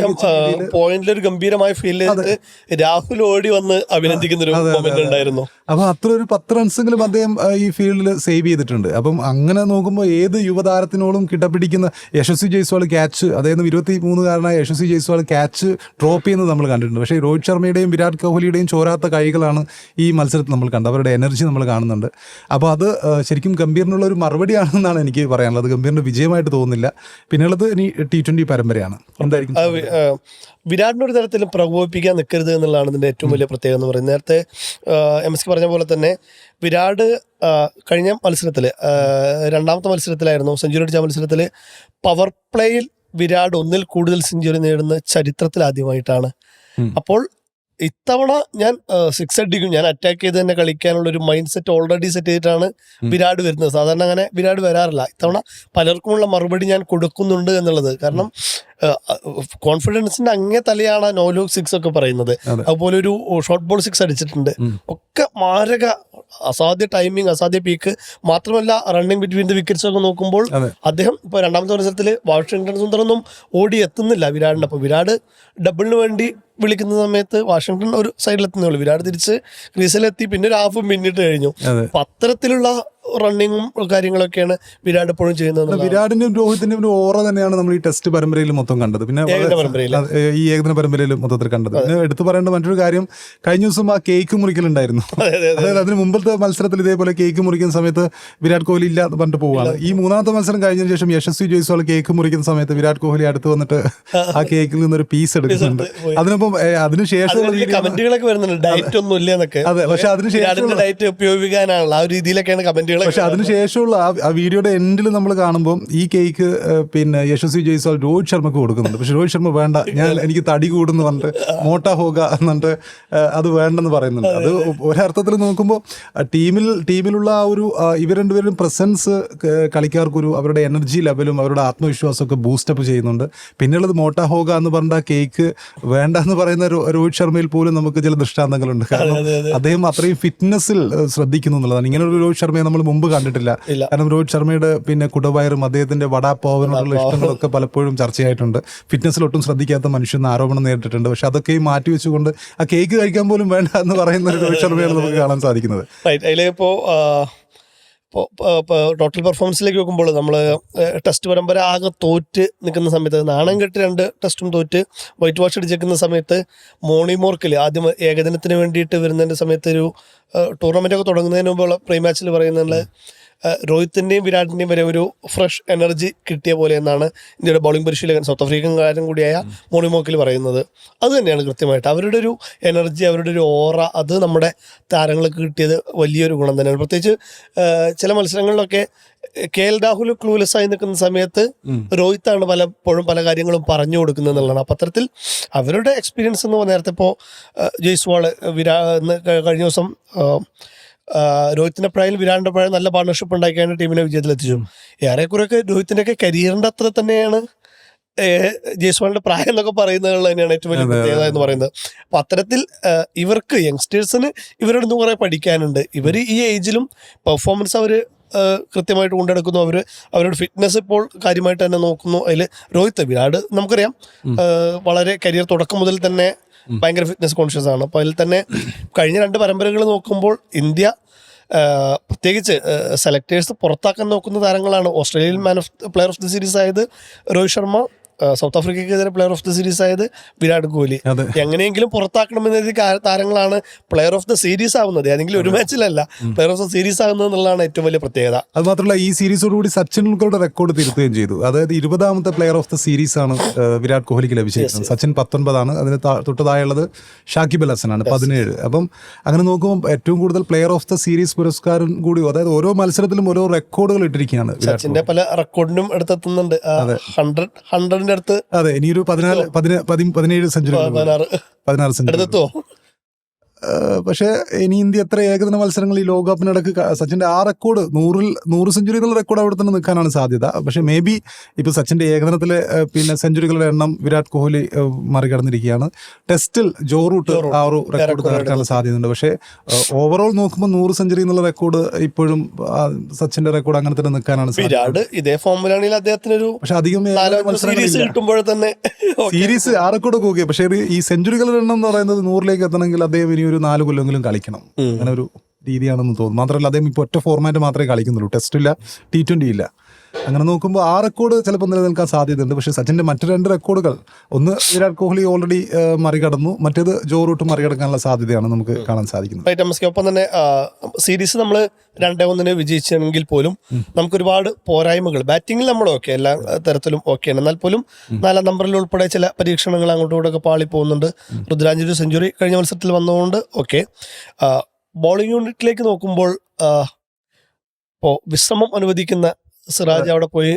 പോയിന്റിൽ ഒരു ഗംഭീരമായ ഫീൽ ചെയ്തിട്ട് രാഹുൽ ഓടി വന്ന് അഭിനന്ദിക്കുന്ന ഒരു മൊമെന്റ് ഉണ്ടായിരുന്നു. അപ്പൊ അത്ര ഒരു പത്ത് റൺസെങ്കിലും അദ്ദേഹം ഈ ഫീൽഡിൽ സേവ് ചെയ്തിട്ടുണ്ട്. അപ്പം അങ്ങനെ നോക്കുമ്പോൾ ഏത് യുവതാരത്തിനോടും കിടപിടിക്കുന്ന യശസ്വി ജയ്സ്വാൾ ക്യാച്ച് അദ്ദേഹം ഇരുപത്തി മൂന്നുകാരനായ യശസ്വി ജയ്സ്വാൾ ക്യാച്ച് ഡ്രോപ്പ് ചെയ്യുന്നത് നമ്മൾ കണ്ടിട്ടുണ്ട്. പക്ഷേ രോഹിത് ശർമ്മയുടെയും വിരാട് കോഹ്ലിയുടെയും ചോരാത്ത കൈകളാണ് ഈ മത്സരത്തിൽ നമ്മൾ കണ്ടത്. അവരുടെ എനർജി നമ്മൾ കാണുന്നുണ്ട്. അപ്പോൾ അത് ശരിക്കും ഗംഭീറിനുള്ള ഒരു മറുപടിയാണെന്നാണ് എനിക്ക് പറയാനുള്ളത്. ഗംഭീറിന്റെ വിജയമായിട്ട് തോന്നുന്നില്ല. പിന്നെയുള്ളത് ഇനി ടി ട്വന്റി പരമ്പരയാണ്. എന്തായിരിക്കും? വിരാടിനെ ഒരു തരത്തിലും പ്രകോപിപ്പിക്കാൻ നിൽക്കരുത് എന്നുള്ളതാണ് ഇതിന്റെ ഏറ്റവും വലിയ പ്രത്യേകത എന്ന് പറയുന്നത്. നേരത്തെ എം എസ് പറഞ്ഞ പോലെ തന്നെ വിരാട് കഴിഞ്ഞ മത്സരത്തിൽ രണ്ടാമത്തെ മത്സരത്തിലായിരുന്നു സെഞ്ചുറി അടിച്ച മത്സരത്തിൽ പവർ പ്ലേയിൽ വിരാട് ഒന്നിൽ കൂടുതൽ സെഞ്ചുറി നേടുന്ന ചരിത്രത്തിൽ ആദ്യമായിട്ടാണ്. അപ്പോൾ ഇത്തവണ ഞാൻ സിക്സ് അടിക്കും ഞാൻ അറ്റാക്ക് ചെയ്ത് തന്നെ കളിക്കാനുള്ള ഒരു മൈൻഡ് സെറ്റ് ഓൾറെഡി സെറ്റ് ചെയ്തിട്ടാണ് വിരാട് വരുന്നത്. സാധാരണ അങ്ങനെ വിരാട് വരാറില്ല. ഇത്തവണ പലർക്കുമുള്ള മറുപടി ഞാൻ കൊടുക്കുന്നുണ്ട് എന്നുള്ളത്. കാരണം കോൺഫിഡൻസിന്റെ അങ്ങേ തലയാണ് നോ ലൂക്ക് സിക്സ് ഒക്കെ പറയുന്നത്. അതുപോലെ ഒരു ഷോർട്ട് ബോൾ സിക്സ് അടിച്ചിട്ടുണ്ട്. ഒക്കെ മാരക അസാധ്യ ടൈമിംഗ് അസാധ്യ പീക്ക് മാത്രമല്ല റണ്ണിങ് ബിറ്റ്വീൻ ദ വിക്കറ്റ്സ് ഒക്കെ നോക്കുമ്പോൾ. അദ്ദേഹം ഇപ്പൊ രണ്ടാമത്തെ മത്സരത്തിൽ വാഷിംഗ്ടൺ സുന്ദറൊന്നും ഓടി എത്തുന്നില്ല വിരാടിന്റെ അപ്പൊ വിരാട് ഡബിളിന് വേണ്ടി വിളിക്കുന്ന സമയത്ത് വാഷിങ്ടൺ ഒരു സൈഡിലെത്തുന്നേ ഉള്ളൂ. വിരാട് തിരിച്ച് ക്രീസിലെത്തി പിന്നെ ഒരു ഹാഫ് പിന്നിട്ട് കഴിഞ്ഞു. അത്തരത്തിലുള്ള റണ്ണിങ്ങും കാര്യങ്ങളൊക്കെയാണ് വിരാട് എപ്പോഴും ചെയ്യുന്നത്. വിരാടിന്റെയും രോഹിത്തിന്റെയും ഒരു ഓറ തന്നെയാണ് നമ്മൾ ഈ ടെസ്റ്റ് പരമ്പരയിൽ മൊത്തം കണ്ടത്. പിന്നെ ഈ ഏകദിന പരമ്പരയിൽ മൊത്തത്തിൽ കണ്ടത്. പിന്നെ എടുത്തു പറയേണ്ട മറ്റൊരു കാര്യം കഴിഞ്ഞ ദിവസം ആ കേക്ക് മുറിക്കലുണ്ടായിരുന്നു. അതായത് അതിന് മുമ്പത്തെ മത്സരത്തിൽ ഇതേപോലെ കേക്ക് മുറിക്കുന്ന സമയത്ത് വിരാട് കോഹ്ലി ഇല്ല പറഞ്ഞിട്ട് പോവാണ് ഈ മൂന്നാമത്തെ മത്സരം കഴിഞ്ഞതിന് ശേഷം യശസ്വി ജയ്സ്വാൾ കേക്ക് മുറിക്കുന്ന സമയത്ത് വിരാട് കോഹ്ലി അടുത്ത് വന്നിട്ട് ആ കേക്കിൽ നിന്നൊരു പീസ് എടുക്കുന്നുണ്ട്. അതിനൊപ്പം അതിനുശേഷം കമന്റുകളൊക്കെ വരുന്നുണ്ട്. ഡയറ്റ് ഒന്നും ഇല്ല എന്നൊക്കെ. അതെ പക്ഷെ അതിനുശേഷം ഡയറ്റ് ഉപയോഗിക്കാനാണല്ലോ. ആ രീതിയിലൊക്കെയാണ് കമന്റുകൾ പക്ഷെ അതിനുശേഷമുള്ള ആ വീഡിയോയുടെ എൻഡിൽ നമ്മൾ കാണുമ്പോൾ ഈ കേക്ക് പിന്നെ യശസ്വി ജയ്സ്വാൾ രോഹിത് ശർമ്മക്ക് കൊടുക്കുന്നുണ്ട്. പക്ഷെ രോഹിത് ശർമ്മ വേണ്ട ഞാൻ എനിക്ക് തടി കൂടുന്നു പറഞ്ഞിട്ട് മോട്ട ഹോക എന്നിട്ട് അത് വേണ്ടെന്ന് പറയുന്നുണ്ട്. അത് ഒരർത്ഥത്തിൽ നോക്കുമ്പോൾ ടീമിൽ ടീമിലുള്ള ആ ഒരു ഇവർ രണ്ടുപേരും പ്രസൻസ് കളിക്കാർക്കൊരു അവരുടെ എനർജി ലെവലും അവരുടെ ആത്മവിശ്വാസമൊക്കെ ബൂസ്റ്റപ്പ് ചെയ്യുന്നുണ്ട്. പിന്നെയുള്ളത് മോട്ട ഹോക എന്ന് പറഞ്ഞ ആ കേക്ക് വേണ്ട എന്ന് പറയുന്ന രോഹിത് ശർമ്മയിൽ പോലും നമുക്ക് ചില ദൃഷ്ടാന്തങ്ങളുണ്ട്. കാരണം അദ്ദേഹം അത്രയും ഫിറ്റ്നസ്സിൽ ശ്രദ്ധിക്കുന്നു എന്നുള്ളതാണ്. ഇങ്ങനെ ഒരു രോഹിത് ശർമ്മയെ നമ്മൾ മുമ്പ് കണ്ടിട്ടില്ല. കാരണം രോഹിത് ശർമ്മയുടെ പിന്നെ കുടവയറും അദ്ദേഹത്തിന്റെ വടാപ്പോവനോടുള്ള ഇഷ്ടങ്ങളൊക്കെ പലപ്പോഴും ചർച്ചയായിട്ടുണ്ട്. ഫിറ്റ്നസ്സിൽ ഒട്ടും ശ്രദ്ധിക്കാത്ത മനുഷ്യൻ ആരോപണം നേരിട്ടിട്ടുണ്ട്. പക്ഷെ അതൊക്കെ മാറ്റി വെച്ചുകൊണ്ട് ആ കേക്ക് കഴിക്കാൻ പോലും വേണ്ട എന്ന് പറയുന്ന രോഹിത് ശർമ്മയാണ് നമുക്ക് കാണാൻ സാധിക്കുന്നത്. ഇപ്പോൾ ടോട്ടൽ പെർഫോമൻസിലേക്ക് നോക്കുമ്പോൾ നമ്മൾ ടെസ്റ്റ് പരമ്പര ആകെ തോറ്റ് നിൽക്കുന്ന സമയത്ത് നാണം കെട്ട് രണ്ട് ടെസ്റ്റും തോറ്റ് വൈറ്റ് വാഷ് അടിച്ചേക്കുന്ന സമയത്ത് മോണിമോർക്കിൽ ആദ്യം ഏകദിനത്തിന് വേണ്ടിയിട്ട് വരുന്നതിന്റെ സമയത്ത് ഒരു ടൂർണമെന്റ് ഒക്കെ തുടങ്ങുന്നതിന് മുമ്പുള്ള പ്രീ മാച്ചിൽ പറയുന്നത് രോഹിത്തിന്റെയും വിരാടിന്റെയും വരെ ഒരു ഫ്രഷ് എനർജി കിട്ടിയ പോലെ എന്നാണ് ഇന്ത്യയുടെ ബൗളിംഗ് പരിശീലകൻ സൗത്ത് ആഫ്രിക്കൻ കാരൻ കൂടിയായ മോണിമോക്കിൽ പറയുന്നത്. അത് തന്നെയാണ് കൃത്യമായിട്ട്. അവരുടെ ഒരു എനർജി അവരുടെ ഒരു ഓറ അത് നമ്മുടെ താരങ്ങൾക്ക് കിട്ടിയത് വലിയൊരു ഗുണം തന്നെയാണ്. പ്രത്യേകിച്ച് ചില മത്സരങ്ങളിലൊക്കെ കെ എൽ രാഹുൽ ക്ലൂലെസ് ആയി നിൽക്കുന്ന സമയത്ത് രോഹിത്താണ് പലപ്പോഴും പല കാര്യങ്ങളും പറഞ്ഞു കൊടുക്കുന്നത് എന്നുള്ളതാണ്. അപ്പം അത്തരത്തിൽ അവരുടെ എക്സ്പീരിയൻസ് എന്ന് പറഞ്ഞ നേരത്തെ ഇപ്പോൾ ജയ്സ്വാൾ വിരാ കഴിഞ്ഞ ദിവസം രോഹിത്തിന്റെ പ്രായം വിരാടിന്റെ പ്രായം നല്ല പാർട്ണർഷിപ്പ് ഉണ്ടാക്കിയാണ് ടീമിനെ വിജയത്തിലെത്തിച്ചു ഏറെക്കുറെയൊക്കെ രോഹിത്തിന്റെ ഒക്കെ കരിയറിന്റെ അത്ര തന്നെയാണ് ജയ്സ്വാളിന്റെ പ്രായം എന്നൊക്കെ പറയുന്നത് തന്നെയാണ് ഏറ്റവും വലിയ പ്രത്യേകത എന്ന് പറയുന്നത്. അപ്പൊ അത്തരത്തിൽ ഇവർക്ക് യങ്സ്റ്റേഴ്സിന് ഇവരുടെ നിന്ന് കുറെ പഠിക്കാനുണ്ട്. ഇവർ ഈ ഏജിലും പെർഫോമൻസ് അവർ കൃത്യമായിട്ട് കൊണ്ടെടുക്കുന്നു. അവർ അവരുടെ ഫിറ്റ്നസ് ഇപ്പോൾ കാര്യമായിട്ട് തന്നെ നോക്കുന്നു. അതിൽ രോഹിത് വിരാട് നമുക്കറിയാം. വളരെ കരിയർ തുടക്കം മുതൽ തന്നെ ഭയങ്കര ഫിറ്റ്നസ് കോൺഷ്യസ് ആണ്. അപ്പോൾ അതിൽ തന്നെ കഴിഞ്ഞ രണ്ട് പരമ്പരകൾ നോക്കുമ്പോൾ ഇന്ത്യ പ്രത്യേകിച്ച് സെലക്ടേഴ്സ് പുറത്താക്കാൻ നോക്കുന്ന താരങ്ങളാണ്. Australian man of player of the series ആയത് രോഹിത് ശർമ്മ സൗത്ത് ആഫ്രിക്കയ്ക്കെതിരെ പ്ലെയർ ഓഫ് ദി സീരീസ് ആയത് വിരാട് കോഹ്ലി. എങ്ങനെയെങ്കിലും പുറത്താക്കണമെന്ന താരങ്ങളാണ് പ്ലെയർ ഓഫ് ദ സീരീസ് ആവുന്നത്. ഏതെങ്കിലും ഒരു മാച്ചിലല്ല പ്ലെയർ ഓഫ് ദ സീരീസ് ആകുന്നത് എന്നുള്ളതാണ് ഏറ്റവും വലിയ പ്രത്യേകത. അത് മാത്രമല്ല ഈ സീരീസോടുകൂടി സച്ചിൻ ടെണ്ടുൽക്കറുടെ റെക്കോർഡ് തിരുത്തുകയും ചെയ്തു. അതായത് ഇരുപതാമത്തെ പ്ലെയർ ഓഫ് ദ സീരീസ് ആണ് വിരാട് കോഹ്ലിക്ക് ലഭിച്ചിരിക്കുന്നത്. സച്ചിൻ പത്തൊൻപതാണ് അതിന് തൊട്ടതായുള്ളത് ഷാക്കിബ് അൽ ഹസനാണ് പതിനേഴ്. അപ്പം അങ്ങനെ നോക്കുമ്പോൾ ഏറ്റവും കൂടുതൽ പ്ലെയർ ഓഫ് ദ സീരീസ് പുരസ്കാരം കൂടി അതായത് ഓരോ മത്സരത്തിലും ഓരോ റെക്കോർഡുകൾ ഇട്ടിരിക്കുകയാണ് സച്ചിന്റെ പല റെക്കോർഡിനും എടുത്തെത്തുന്നുണ്ട്. ഹൺഡ്രഡ് ഹൺഡ്രഡ് അടുത്ത് അതെ ഇനിയൊരു പതിനാല് പതിന- പതി- പതിനേഴ് സെഞ്ചുറി പതിനാറ്. പതിനാറ് സെഞ്ചുറി. പക്ഷേ ഇനി ഇന്ത്യ എത്ര ഏകദിന മത്സരങ്ങൾ ഈ ലോകകപ്പിനിടക്ക് സച്ചിന്റെ സച്ചിന്റെ ആ റെക്കോർഡ് നൂറിൽ നൂറ് സെഞ്ചുറി എന്നുള്ള റെക്കോർഡ് അവിടെ തന്നെ നിൽക്കാനാണ് സാധ്യത. പക്ഷേ മേ ബി ഇപ്പോൾ സച്ചിന്റെ ഏകദിനത്തിലെ പിന്നെ സെഞ്ചുറികളുടെ എണ്ണം വിരാട് കോഹ്ലി മറികടന്നിരിക്കുകയാണ്. ടെസ്റ്റിൽ ജോ റൂട്ട് ആ ഒരു റെക്കോർഡ് തകർക്കാനുള്ള സാധ്യതയുണ്ട്. പക്ഷേ ഓവറോൾ നോക്കുമ്പോൾ നൂറ് സെഞ്ചുറി എന്നുള്ള റെക്കോർഡ് ഇപ്പോഴും സച്ചിന്റെ സച്ചിന്റെ റെക്കോർഡ് അങ്ങനെ തന്നെ നിൽക്കാനാണ് സാധ്യത. വിരാട് ഇതേ ഫോമിലാണെങ്കിൽ അദ്ദേഹത്തിനൊരു പക്ഷെ അധികം സീരീസ് തന്നെ സീരീസ് ആ റെക്കോർഡ് ഓക്കെ. പക്ഷേ ഈ സെഞ്ചുറികളുടെ എണ്ണം എന്ന് പറയുന്നത് നൂറിലേക്ക് എത്തണമെങ്കിൽ അദ്ദേഹം ഇനി ഒരു നാല് കൊല്ലമെങ്കിലും കളിക്കണം. അങ്ങനെ ഒരു രീതിയാണെന്ന് തോന്നുന്നു. മാത്രമല്ല അദ്ദേഹം ഇപ്പോൾ ഒറ്റ ഫോർമാറ്റ് മാത്രമേ കളിക്കുന്നുള്ളൂ. ടെസ്റ്റ് ഇല്ല ടി ട്വന്റി ഇല്ല. അങ്ങനെ നോക്കുമ്പോൾ ആ റെക്കോർഡ് ചിലപ്പോൾ നിലനിൽക്കാൻ സാധ്യതയുണ്ട്. പക്ഷേ സച്ചിന്റെ മറ്റു രണ്ട് റെക്കോർഡുകൾ ഒന്ന് വിരാട് കോഹ്ലി ഓൾറെഡി മറികടന്നു. മറ്റേത് ജോ റൂട്ട് മറികടക്കാനുള്ള സാധ്യതയാണ് നമുക്ക് കാണാൻ സാധിക്കുന്നത്. ഒപ്പം തന്നെ സീരീസ് നമ്മൾ രണ്ടേ ഒന്നിന് വിജയിച്ചെങ്കിൽ പോലും നമുക്ക് ഒരുപാട് പോരായ്മകൾ ബാറ്റിങ്ങിൽ നമ്മൾ ഓക്കെ എല്ലാ തരത്തിലും ഓക്കെയാണ് എന്നാൽ പോലും നാലാം നമ്പറിൽ ഉൾപ്പെടെ ചില പരീക്ഷണങ്ങൾ അങ്ങോട്ടും ഇങ്ങോട്ടൊക്കെ പാളി പോകുന്നുണ്ട് രുദ്രാഞ്ജലി സെഞ്ചുറി കഴിഞ്ഞ മത്സരത്തിൽ വന്നതുകൊണ്ട് ഓക്കെ ബോളിംഗ് യൂണിറ്റിലേക്ക് നോക്കുമ്പോൾ ഇപ്പോൾ വിശ്രമം അനുവദിക്കുന്ന സിറാജ് അവിടെ പോയി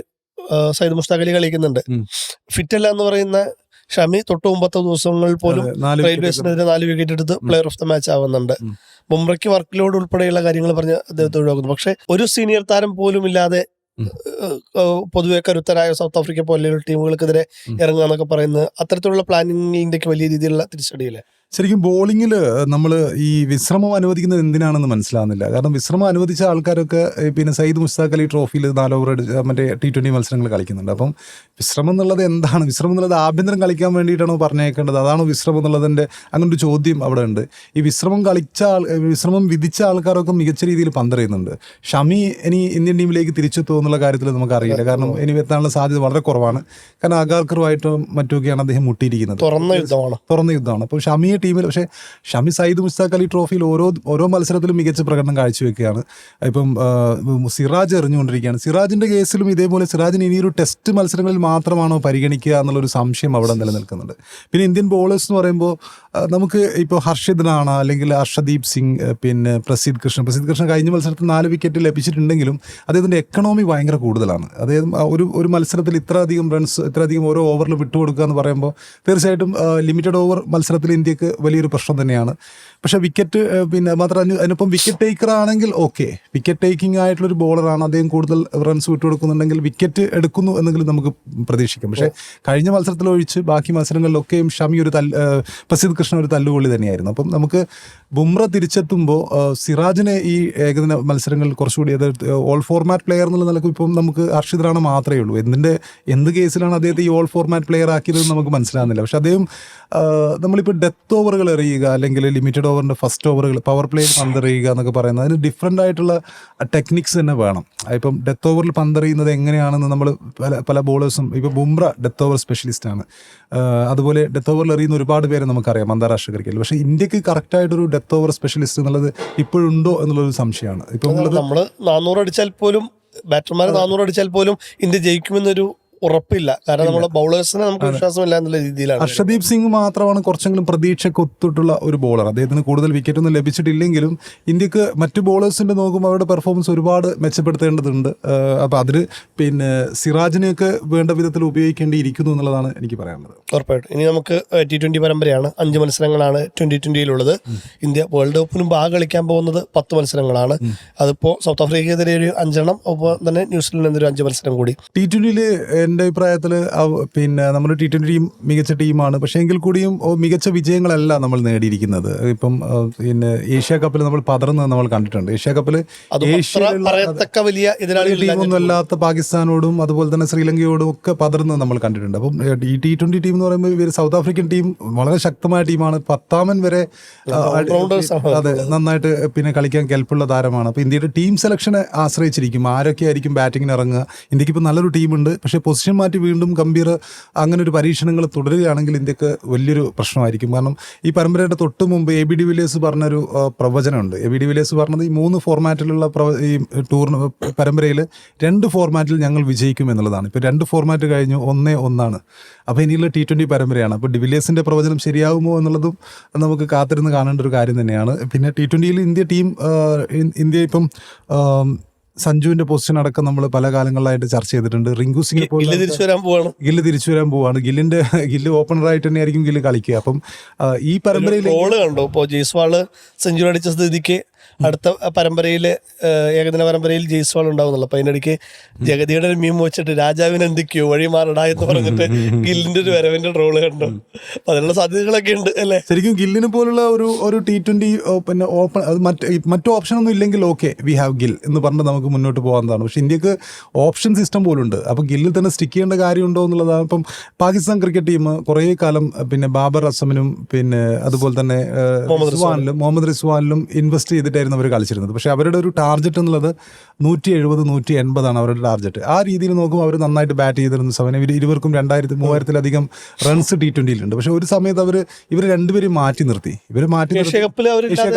സയ്യിദ് മുസ്താഖ് അലി കളിക്കുന്നുണ്ട്. ഉം. ഫിറ്റ് അല്ല എന്ന് പറയുന്ന ഷമി തൊട്ട് മുമ്പത്തെ ദിവസങ്ങളിൽ പോലും റെയിൽവേസിനെതിരെ നാല് വിക്കറ്റ് എടുത്ത് പ്ലെയർ ഓഫ് ദ മാച്ച് ആവുന്നുണ്ട്. മുംബ്രയ്ക്ക് വർക്ക് ലോഡ് ഉൾപ്പെടെയുള്ള കാര്യങ്ങൾ പറഞ്ഞ് അദ്ദേഹത്തെ ഒഴിവാക്കുന്നു. പക്ഷെ ഒരു സീനിയർ താരം പോലും ഇല്ലാതെ പൊതുവെ കരുത്തരായ സൗത്ത് ആഫ്രിക്ക പോലെയുള്ള ടീമുകൾക്കെതിരെ. ഇറങ്ങുക എന്നൊക്കെ പറയുന്നത് അത്തരത്തിലുള്ള പ്ലാനിങ് ഇന്ത്യയ്ക്ക് വലിയ രീതിയിലുള്ള തിരിച്ചടിയില്ലേ? ശരിക്കും ബോളിങ്ങിൽ നമ്മൾ ഈ വിശ്രമം അനുവദിക്കുന്നത് എന്തിനാണെന്ന് മനസ്സിലാവുന്നില്ല. കാരണം വിശ്രമം അനുവദിച്ച ആൾക്കാരൊക്കെ പിന്നെ സയ്യിദ് മുസ്താഖ് അലി ട്രോഫിയിൽ നാല് ഓവർ മറ്റേ ടി ട്വന്റി മത്സരങ്ങൾ കളിക്കുന്നുണ്ട്. അപ്പം വിശ്രമം എന്നുള്ളത് എന്താണ്? വിശ്രമം എന്നുള്ളത് ആഭ്യന്തരം കളിക്കാൻ വേണ്ടിയിട്ടാണോ പറഞ്ഞേക്കേണ്ടത്? അതാണോ വിശ്രമം എന്നുള്ളതിന്റെ അങ്ങനെ ഒരു ചോദ്യം അവിടെ ഉണ്ട്. ഈ വിശ്രമം കളിച്ച ആൾ വിശ്രമം വിധിച്ച ആൾക്കാരൊക്കെ മികച്ച രീതിയിൽ പന്തറിയുന്നുണ്ട് ഷമി ഇനി ഇന്ത്യൻ ടീമിലേക്ക് തിരിച്ചെത്തുമോ എന്നുള്ള കാര്യത്തിൽ നമുക്ക് അറിയില്ല. കാരണം ഇനി എത്താനുള്ള സാധ്യത വളരെ കുറവാണ്. കാരണം അഗാർക്കറുമായിട്ടും മറ്റുമൊക്കെയാണ് അദ്ദേഹം മുട്ടിയിരിക്കുന്നത്. തുറന്ന യുദ്ധമാണ്. തുറന്ന യുദ്ധമാണ്. അപ്പോൾ ഷമിയെ ടീമിൽ. പക്ഷേ ഷമി സയ്യിദ് മുസ്താഖ് അലി ട്രോഫിയിൽ ഓരോ ഓരോ മത്സരത്തിലും മികച്ച പ്രകടനം കാഴ്ചവെക്കുകയാണ്. ഇപ്പം സിറാജ് എറിഞ്ഞുകൊണ്ടിരിക്കുകയാണ്. സിറാജിന്റെ കേസിലും ഇതേപോലെ സിറാജിന് ഇനിയൊരു ടെസ്റ്റ് മത്സരങ്ങളിൽ മാത്രമാണോ പരിഗണിക്കുക എന്നുള്ളൊരു സംശയം അവിടെ നിലനിൽക്കുന്നുണ്ട്. പിന്നെ ഇന്ത്യൻ ബോളേഴ്സ് എന്ന് പറയുമ്പോൾ നമുക്ക് ഇപ്പോൾ ഹർഷിത് റാണ അല്ലെങ്കിൽ ഹർഷദീപ് സിംഗ് പിന്നെ പ്രസീദ് കൃഷ്ണൻ. പ്രസീദ് കൃഷ്ണൻ കഴിഞ്ഞ മത്സരത്തിൽ നാല് വിക്കറ്റ് ലഭിച്ചിട്ടുണ്ടെങ്കിലും അദ്ദേഹത്തിന്റെ എക്കണോമി ഭയങ്കര കൂടുതലാണ്. അതായത് ഒരു ഒരു മത്സരത്തിൽ ഇത്രയധികം റൺസ് ഇത്രയധികം ഓരോ ഓവറിൽ വിട്ടുകൊടുക്കുക എന്ന് പറയുമ്പോൾ തീർച്ചയായിട്ടും ലിമിറ്റഡ് ഓവർ മത്സരത്തിൽ ഇന്ത്യയ്ക്ക് വലിയൊരു പ്രശ്നം തന്നെയാണ്. പക്ഷെ വിക്കറ്റ് പിന്നെ മാത്രം അതിന് അതിനൊപ്പം വിക്കറ്റ് ടേക്കർ ആണെങ്കിൽ ഓക്കെ വിക്കറ്റ് ടേക്കിംഗ് ആയിട്ടുള്ള ഒരു ബോളറാണ് അദ്ദേഹം കൂടുതൽ റൺസ് വിട്ടുകൊടുക്കുന്നുണ്ടെങ്കിൽ വിക്കറ്റ് എടുക്കുന്നു എന്നെങ്കിലും നമുക്ക് പ്രതീക്ഷിക്കാം. പക്ഷേ കഴിഞ്ഞ മത്സരത്തിൽ ഒഴിച്ച് ബാക്കി മത്സരങ്ങളിലൊക്കെയും ഷമി ഒരു തല്ല് പ്രസിദ്ധ് കൃഷ്ണ ഒരു തല്ലുകൊള്ളി തന്നെയായിരുന്നു. അപ്പം നമുക്ക് ബുംറ തിരിച്ചെത്തുമ്പോൾ സിറാജിനെ ഈ ഏകദിന മത്സരങ്ങളിൽ കുറച്ചുകൂടി അത് ഓൾ ഫോർമാറ്റ് പ്ലെയർ എന്നുള്ള നിലയ്ക്ക് ഇപ്പം നമുക്ക് ഹർഷിത് റാണ മാത്രമേ ഉള്ളൂ. എന്തിന്റെ എന്ത് കേസിലാണ് അദ്ദേഹത്തെ ഈ ഓൾ ഫോർമാറ്റ് പ്ലെയർ ആക്കിയതെന്ന് നമുക്ക് മനസ്സിലാകുന്നില്ല പക്ഷെ അദ്ദേഹം നമ്മളിപ്പോൾ ഡെത്ത് ഓവറുകൾ എറിയുക അല്ലെങ്കിൽ ലിമിറ്റഡ് ഓവറിന്റെ ഫസ്റ്റ് ഓവറുകൾ പവർ പ്ലേയിൽ പന്തെറിയുക എന്നൊക്കെ പറയുന്നത്. അതിന് ഡിഫറെന്റ് ആയിട്ടുള്ള ടെക്നിക്സ് തന്നെ വേണം. ഇപ്പം ഡെത്ത് ഓവറിൽ പന്തെറിയുന്നത് എങ്ങനെയാണെന്ന് നമ്മൾ പല പല ബോളേഴ്സും ഇപ്പോൾ ബുംറ ഡെത്ത് ഓവർ സ്പെഷ്യലിസ്റ്റാണ് അതുപോലെ ഡെത്ത് ഓവറിൽ എറിയുന്ന ഒരുപാട് പേരെ നമുക്കറിയാം അന്താരാഷ്ട്ര ക്രിക്കറ്റിൽ പക്ഷേ ഇന്ത്യയ്ക്ക് കറക്റ്റായിട്ടൊരു ഡെത്ത് ഓവർ സ്പെഷ്യലിസ്റ്റ് എന്നുള്ളത് ഇപ്പോഴുണ്ടോ എന്നുള്ളൊരു സംശയമാണ്. ഇപ്പം നമ്മൾ നാനൂറ് അടിച്ചാൽ പോലും ബാറ്റർമാർ നാനൂറ് അടിച്ചാൽ പോലും ഇന്ത്യ ജയിക്കുമെന്നൊരു ഉറപ്പില്ല. കാരണം നമ്മുടെ ബൗളേഴ്സിനെ നമുക്ക് വിശ്വാസമില്ല എന്നുള്ള രീതിയിലാണ്. ഹർഷദീപ് സിംഗ് മാത്രമാണ് കുറച്ചെങ്കിലും പ്രതീക്ഷയ്ക്ക് ഒത്തിട്ടുള്ള ഒരു ബോളർ അദ്ദേഹത്തിന് കൂടുതൽ വിക്കറ്റ് ഒന്നും ലഭിച്ചിട്ടില്ലെങ്കിലും ഇന്ത്യയ്ക്ക് മറ്റു ബോളേഴ്സിന്റെ നോക്കുമ്പോൾ അവരുടെ പെർഫോമൻസ് ഒരുപാട് മെച്ചപ്പെടുത്തേണ്ടതുണ്ട്. അപ്പൊ അതിൽ പിന്നെ സിറാജിനെയൊക്കെ വേണ്ട വിധത്തിൽ ഉപയോഗിക്കേണ്ടിയിരിക്കുന്നു എന്നുള്ളതാണ് എനിക്ക് പറയാനുള്ളത്. ഉറപ്പായിട്ടും. ഇനി നമുക്ക് ടി ട്വന്റി പരമ്പരയാണ്. അഞ്ച് മത്സരങ്ങളാണ് ട്വന്റി ട്വന്റിയിലുള്ളത് ഇന്ത്യ വേൾഡ് കപ്പിനും ഭാഗം ആ കളിക്കാൻ പോകുന്നത് പത്ത് മത്സരങ്ങളാണ്. അതിപ്പോ സൗത്ത് ആഫ്രിക്കയ്ക്കെതിരെ ഒരു അഞ്ചെണ്ണം ഒപ്പം തന്നെ ന്യൂസിലൻഡിനെതിരെ അഞ്ച് മത്സരം കൂടി. ടി ട്വന്റിയിൽ എന്റെ അഭിപ്രായത്തിൽ പിന്നെ നമ്മുടെ ടി ട്വന്റി ടീം മികച്ച ടീമാണ്. പക്ഷേ എങ്കിൽ കൂടിയും മികച്ച വിജയങ്ങളല്ല നമ്മൾ നേടിയിരിക്കുന്നത്. ഇപ്പം പിന്നെ ഏഷ്യ കപ്പിൽ നമ്മൾ പതർന്ന് നമ്മൾ കണ്ടിട്ടുണ്ട്. ഏഷ്യ കപ്പിൽ ടീമൊന്നും അല്ലാത്ത പാകിസ്ഥാനോടും അതുപോലെ തന്നെ ശ്രീലങ്കയോടും ഒക്കെ പതർന്ന് നമ്മൾ കണ്ടിട്ടുണ്ട്. അപ്പം ഈ ടി ട്വന്റി ടീം എന്ന് പറയുമ്പോൾ ഇവർ സൗത്ത് ആഫ്രിക്കൻ ടീം വളരെ ശക്തമായ ടീമാണ്. പത്താമൻ വരെ അതെ നന്നായിട്ട് പിന്നെ കളിക്കാൻ കെൽപ്പുള്ള താരമാണ്. അപ്പോൾ ഇന്ത്യയുടെ ടീം സെലക്ഷനെ ആശ്രയിച്ചിരിക്കും. ആരൊക്കെ ആയിരിക്കും ബാറ്റിങ്ങിന് ഇറങ്ങുക? ഇന്ത്യയ്ക്ക് ഇപ്പോൾ നല്ലൊരു ടീമുണ്ട് പക്ഷേ പൊസിഷൻ മാറ്റി വീണ്ടും ഗംഭീർ അങ്ങനെ ഒരു പരീക്ഷണങ്ങൾ തുടരുകയാണെങ്കിൽ ഇന്ത്യയ്ക്ക് വലിയൊരു പ്രശ്നമായിരിക്കും. കാരണം ഈ പരമ്പരയുടെ തൊട്ട് മുമ്പ് എ ബി ഡി വില്ലേഴ്സ് പറഞ്ഞൊരു പ്രവചനമുണ്ട്. എ ബി ഡി വില്ലേഴ്സ് പറഞ്ഞത് ഈ മൂന്ന് ഫോർമാറ്റിലുള്ള ഈ ടൂർണ പരമ്പരയിൽ രണ്ട് ഫോർമാറ്റിൽ ഞങ്ങൾ വിജയിക്കും എന്നുള്ളതാണ്. ഇപ്പോൾ രണ്ട് ഫോർമാറ്റ് കഴിഞ്ഞു ഒന്നേ ഒന്നാണ്. അപ്പോൾ ഇനിയുള്ള ടി ട്വന്റി പരമ്പരയാണ്. അപ്പോൾ ഡിവിലിയേഴ്സിന്റെ പ്രവചനം ശരിയാകുമോ എന്നുള്ളതും നമുക്ക് കാത്തിരുന്ന് കാണേണ്ട ഒരു കാര്യം തന്നെയാണ്. പിന്നെ ടി ട്വന്റിയിൽ ഇന്ത്യ ടീം ഇന്ത്യ ഇപ്പം സഞ്ജുവിന്റെ പൊസിഷൻ അടക്കം നമ്മൾ പല കാലങ്ങളിലായിട്ട് ചർച്ച ചെയ്തിട്ടുണ്ട്. റിങ്കു സിംഗ് ഗില്ല് തിരിച്ചു വരാൻ പോവാണ്. ഗില്ല് തിരിച്ചു വരാൻ പോവാണ്. ഗില്ലിന്റെ ഗില്ല് ഓപ്പണറായിട്ട് തന്നെയായിരിക്കും ഗില്ല് കളിക്കുക. അപ്പം ഈ പരമ്പരയിൽ ഗോൾ കണ്ടോ. ഇപ്പോൾ ജയ്സ്വാൾ സെഞ്ചുറി അടിച്ച സ്ഥിതിക്ക് അടുത്ത പരമ്പരയിൽ ഏകദിന പരമ്പരയിൽ ജയ്സ്വാൾ ഉണ്ടാവുന്നുള്ളു. അപ്പൊ അതിനിടയ്ക്ക് ജഗതിയുടെ ഒരു മീം വെച്ചിട്ട് രാജാവിന് എന്തൊക്കെയോ വഴി മാറടാ എന്ന് പറഞ്ഞിട്ട് ഗില്ലിന്റെ ഒരു വരവിന്റെ ട്രോൾ കണ്ടു. അപ്പൊ അതിനുള്ള സാധ്യതകളൊക്കെ ഉണ്ട് അല്ലേ? ശരിക്കും ഗില്ലിനെ പോലുള്ള ഒരു ഒരു ടി ട്വന്റി പിന്നെ ഓപ്പൺ അത് മറ്റ് മറ്റു ഓപ്ഷനൊന്നും ഇല്ലെങ്കിൽ ഓക്കെ വി ഹാവ് ഗിൽ എന്ന് പറഞ്ഞ് നമുക്ക് മുന്നോട്ട് പോകാവുന്നതാണ് പക്ഷെ ഇന്ത്യയ്ക്ക് ഓപ്ഷൻ സിസ്റ്റം പോലും ഉണ്ട് അപ്പോൾ ഗില്ലിൽ തന്നെ സ്റ്റിക്ക് ചെയ്യേണ്ട കാര്യമുണ്ടോ എന്നുള്ളതാണ്. ഇപ്പം പാകിസ്ഥാൻ ക്രിക്കറ്റ് ടീം കുറേ കാലം പിന്നെ ബാബർ അസമിനും പിന്നെ അതുപോലെ തന്നെ റിസ്വാനിലും. മുഹമ്മദ് റിസ്വാനിലും ഇൻവെസ്റ്റ് ചെയ്തിട്ടായിരുന്നു അവർ കളിച്ചിരുന്നത്. പക്ഷേ അവരുടെ ഒരു ടാർഗറ്റ് എന്നുള്ളത് നൂറ്റി എഴുപത് നൂറ്റി എൺപതാണ് അവരുടെ ടാർഗറ്റ് ആ രീതിയിൽ നോക്കുമ്പോൾ അവർ നന്നായിട്ട് ബാറ്റ് ചെയ്തിരുന്ന സമയം ഇവർ ഇരുവർക്കും രണ്ടായിരത്തി മൂവായിരത്തിലധികം റൺസ് ടി ട്വന്റിയിലുണ്ട് പക്ഷേ ഒരു സമയത്ത് അവർ ഇവർ രണ്ടുപേരും മാറ്റി നിർത്തി. ഇവർ മാറ്റി നിർത്തി ഏഷ്യ കപ്പിൽ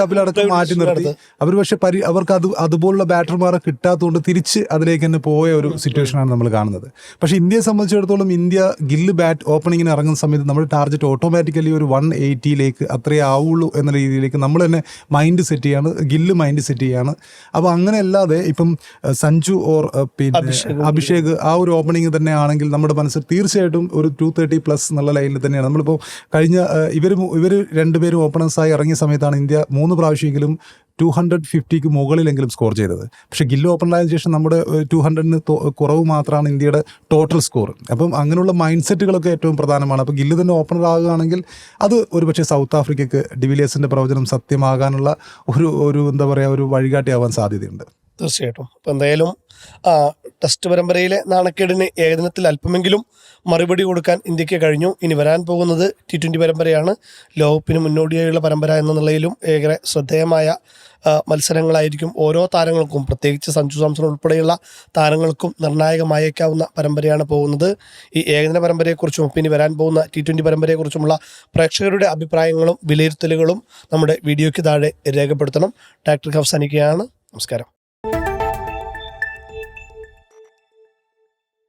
കപ്പിലടക്കം മാറ്റി നിർത്തി. അവർ പക്ഷേ പരി അവർക്ക് അത് അതുപോലുള്ള ബാറ്റർമാരെ കിട്ടാത്തതുകൊണ്ട് തിരിച്ച് അതിലേക്ക് തന്നെ പോയ ഒരു സിറ്റുവേഷനാണ് നമ്മൾ കാണുന്നത്. പക്ഷേ ഇന്ത്യയെ സംബന്ധിച്ചിടത്തോളം ഇന്ത്യ ഗില്ല് ബാറ്റ് ഓപ്പണിങ്ങിന് ഇറങ്ങുന്ന സമയത്ത് നമ്മുടെ ടാർഗറ്റ് ഓട്ടോമാറ്റിക്കലി ഒരു വൺ എയ്റ്റിയിലേക്ക് അത്രേ ആവുള്ളൂ എന്ന രീതിയിലേക്ക് നമ്മൾ തന്നെ മൈൻഡ് സെറ്റ് ചെയ്യാണ് ഗില്ല് മൈൻഡ് സെറ്റ് ചെയ്യാണ്. അപ്പോൾ അങ്ങനെ അല്ലാതെ ഇപ്പം സഞ്ജു ഓർ പിന്നെ അഭിഷേക് ആ ഒരു ഓപ്പണിംഗ് തന്നെ ആണെങ്കിൽ നമ്മുടെ മനസ്സിൽ തീർച്ചയായിട്ടും ഒരു ടു തേർട്ടി പ്ലസ് എന്നുള്ള ലൈനിൽ തന്നെയാണ്. നമ്മളിപ്പോൾ കഴിഞ്ഞ ഇവർ ഇവർ രണ്ടുപേരും ഓപ്പണേഴ്സായി ഇറങ്ങിയ സമയത്താണ് ഇന്ത്യ മൂന്ന് പ്രാവശ്യമെങ്കിലും ടു ഹൺഡ്രഡ് ഫിഫ്റ്റിക്ക് മുകളിലെങ്കിലും സ്കോർ ചെയ്തത്. പക്ഷേ ഗില്ല് ഓപ്പണായതിനു ശേഷം നമ്മുടെ ടു ഹൺഡ്രഡിന് കുറവ് മാത്രമാണ് ഇന്ത്യയുടെ ടോട്ടൽ സ്കോർ അപ്പം അങ്ങനെയുള്ള മൈൻഡ് സെറ്റുകളൊക്കെ ഏറ്റവും പ്രധാനമാണ്. അപ്പോൾ ഗില്ല് തന്നെ ഓപ്പണർ ആകുകയാണെങ്കിൽ അത് ഒരുപക്ഷെ സൗത്ത് ആഫ്രിക്കയ്ക്ക് ഡിവിലിയേഴ്സിന്റെ പ്രവചനം സത്യമാകാനുള്ള ഒരു ഒരു എന്താ പറയുക ഒരു വഴികാട്ടിയാവാൻ സാധ്യതയുണ്ട്. തീർച്ചയായിട്ടും. അപ്പൊ എന്തായാലും ടെസ്റ്റ് പരമ്പരയിലെ നാണക്കേടിന് ഏകദിനത്തിൽ അല്പമെങ്കിലും മറുപടി കൊടുക്കാൻ ഇന്ത്യയ്ക്ക് കഴിഞ്ഞു. ഇനി വരാൻ പോകുന്നത് ടി ട്വന്റി പരമ്പരയാണ്. ലോകകപ്പിന് മുന്നോടിയായുള്ള പരമ്പര എന്ന നിലയിലും ഏറെ ശ്രദ്ധേയമായ മത്സരങ്ങളായിരിക്കും ഓരോ താരങ്ങൾക്കും. പ്രത്യേകിച്ച് സഞ്ജു സാംസൺ ഉൾപ്പെടെയുള്ള താരങ്ങൾക്കും നിർണായകമായേക്കാവുന്ന പരമ്പരയാണ് പോകുന്നത്. ഈ ഏകദിന പരമ്പരയെക്കുറിച്ചും ഇനി വരാൻ പോകുന്ന ടി ട്വന്റി പരമ്പരയെക്കുറിച്ചുമുള്ള പ്രേക്ഷകരുടെ അഭിപ്രായങ്ങളും വിലയിരുത്തലുകളും നമ്മുടെ വീഡിയോയ്ക്ക് താഴെ രേഖപ്പെടുത്തണം. ഡാക്ടർ അവസാനിക്കുകയാണ് നമസ്കാരം.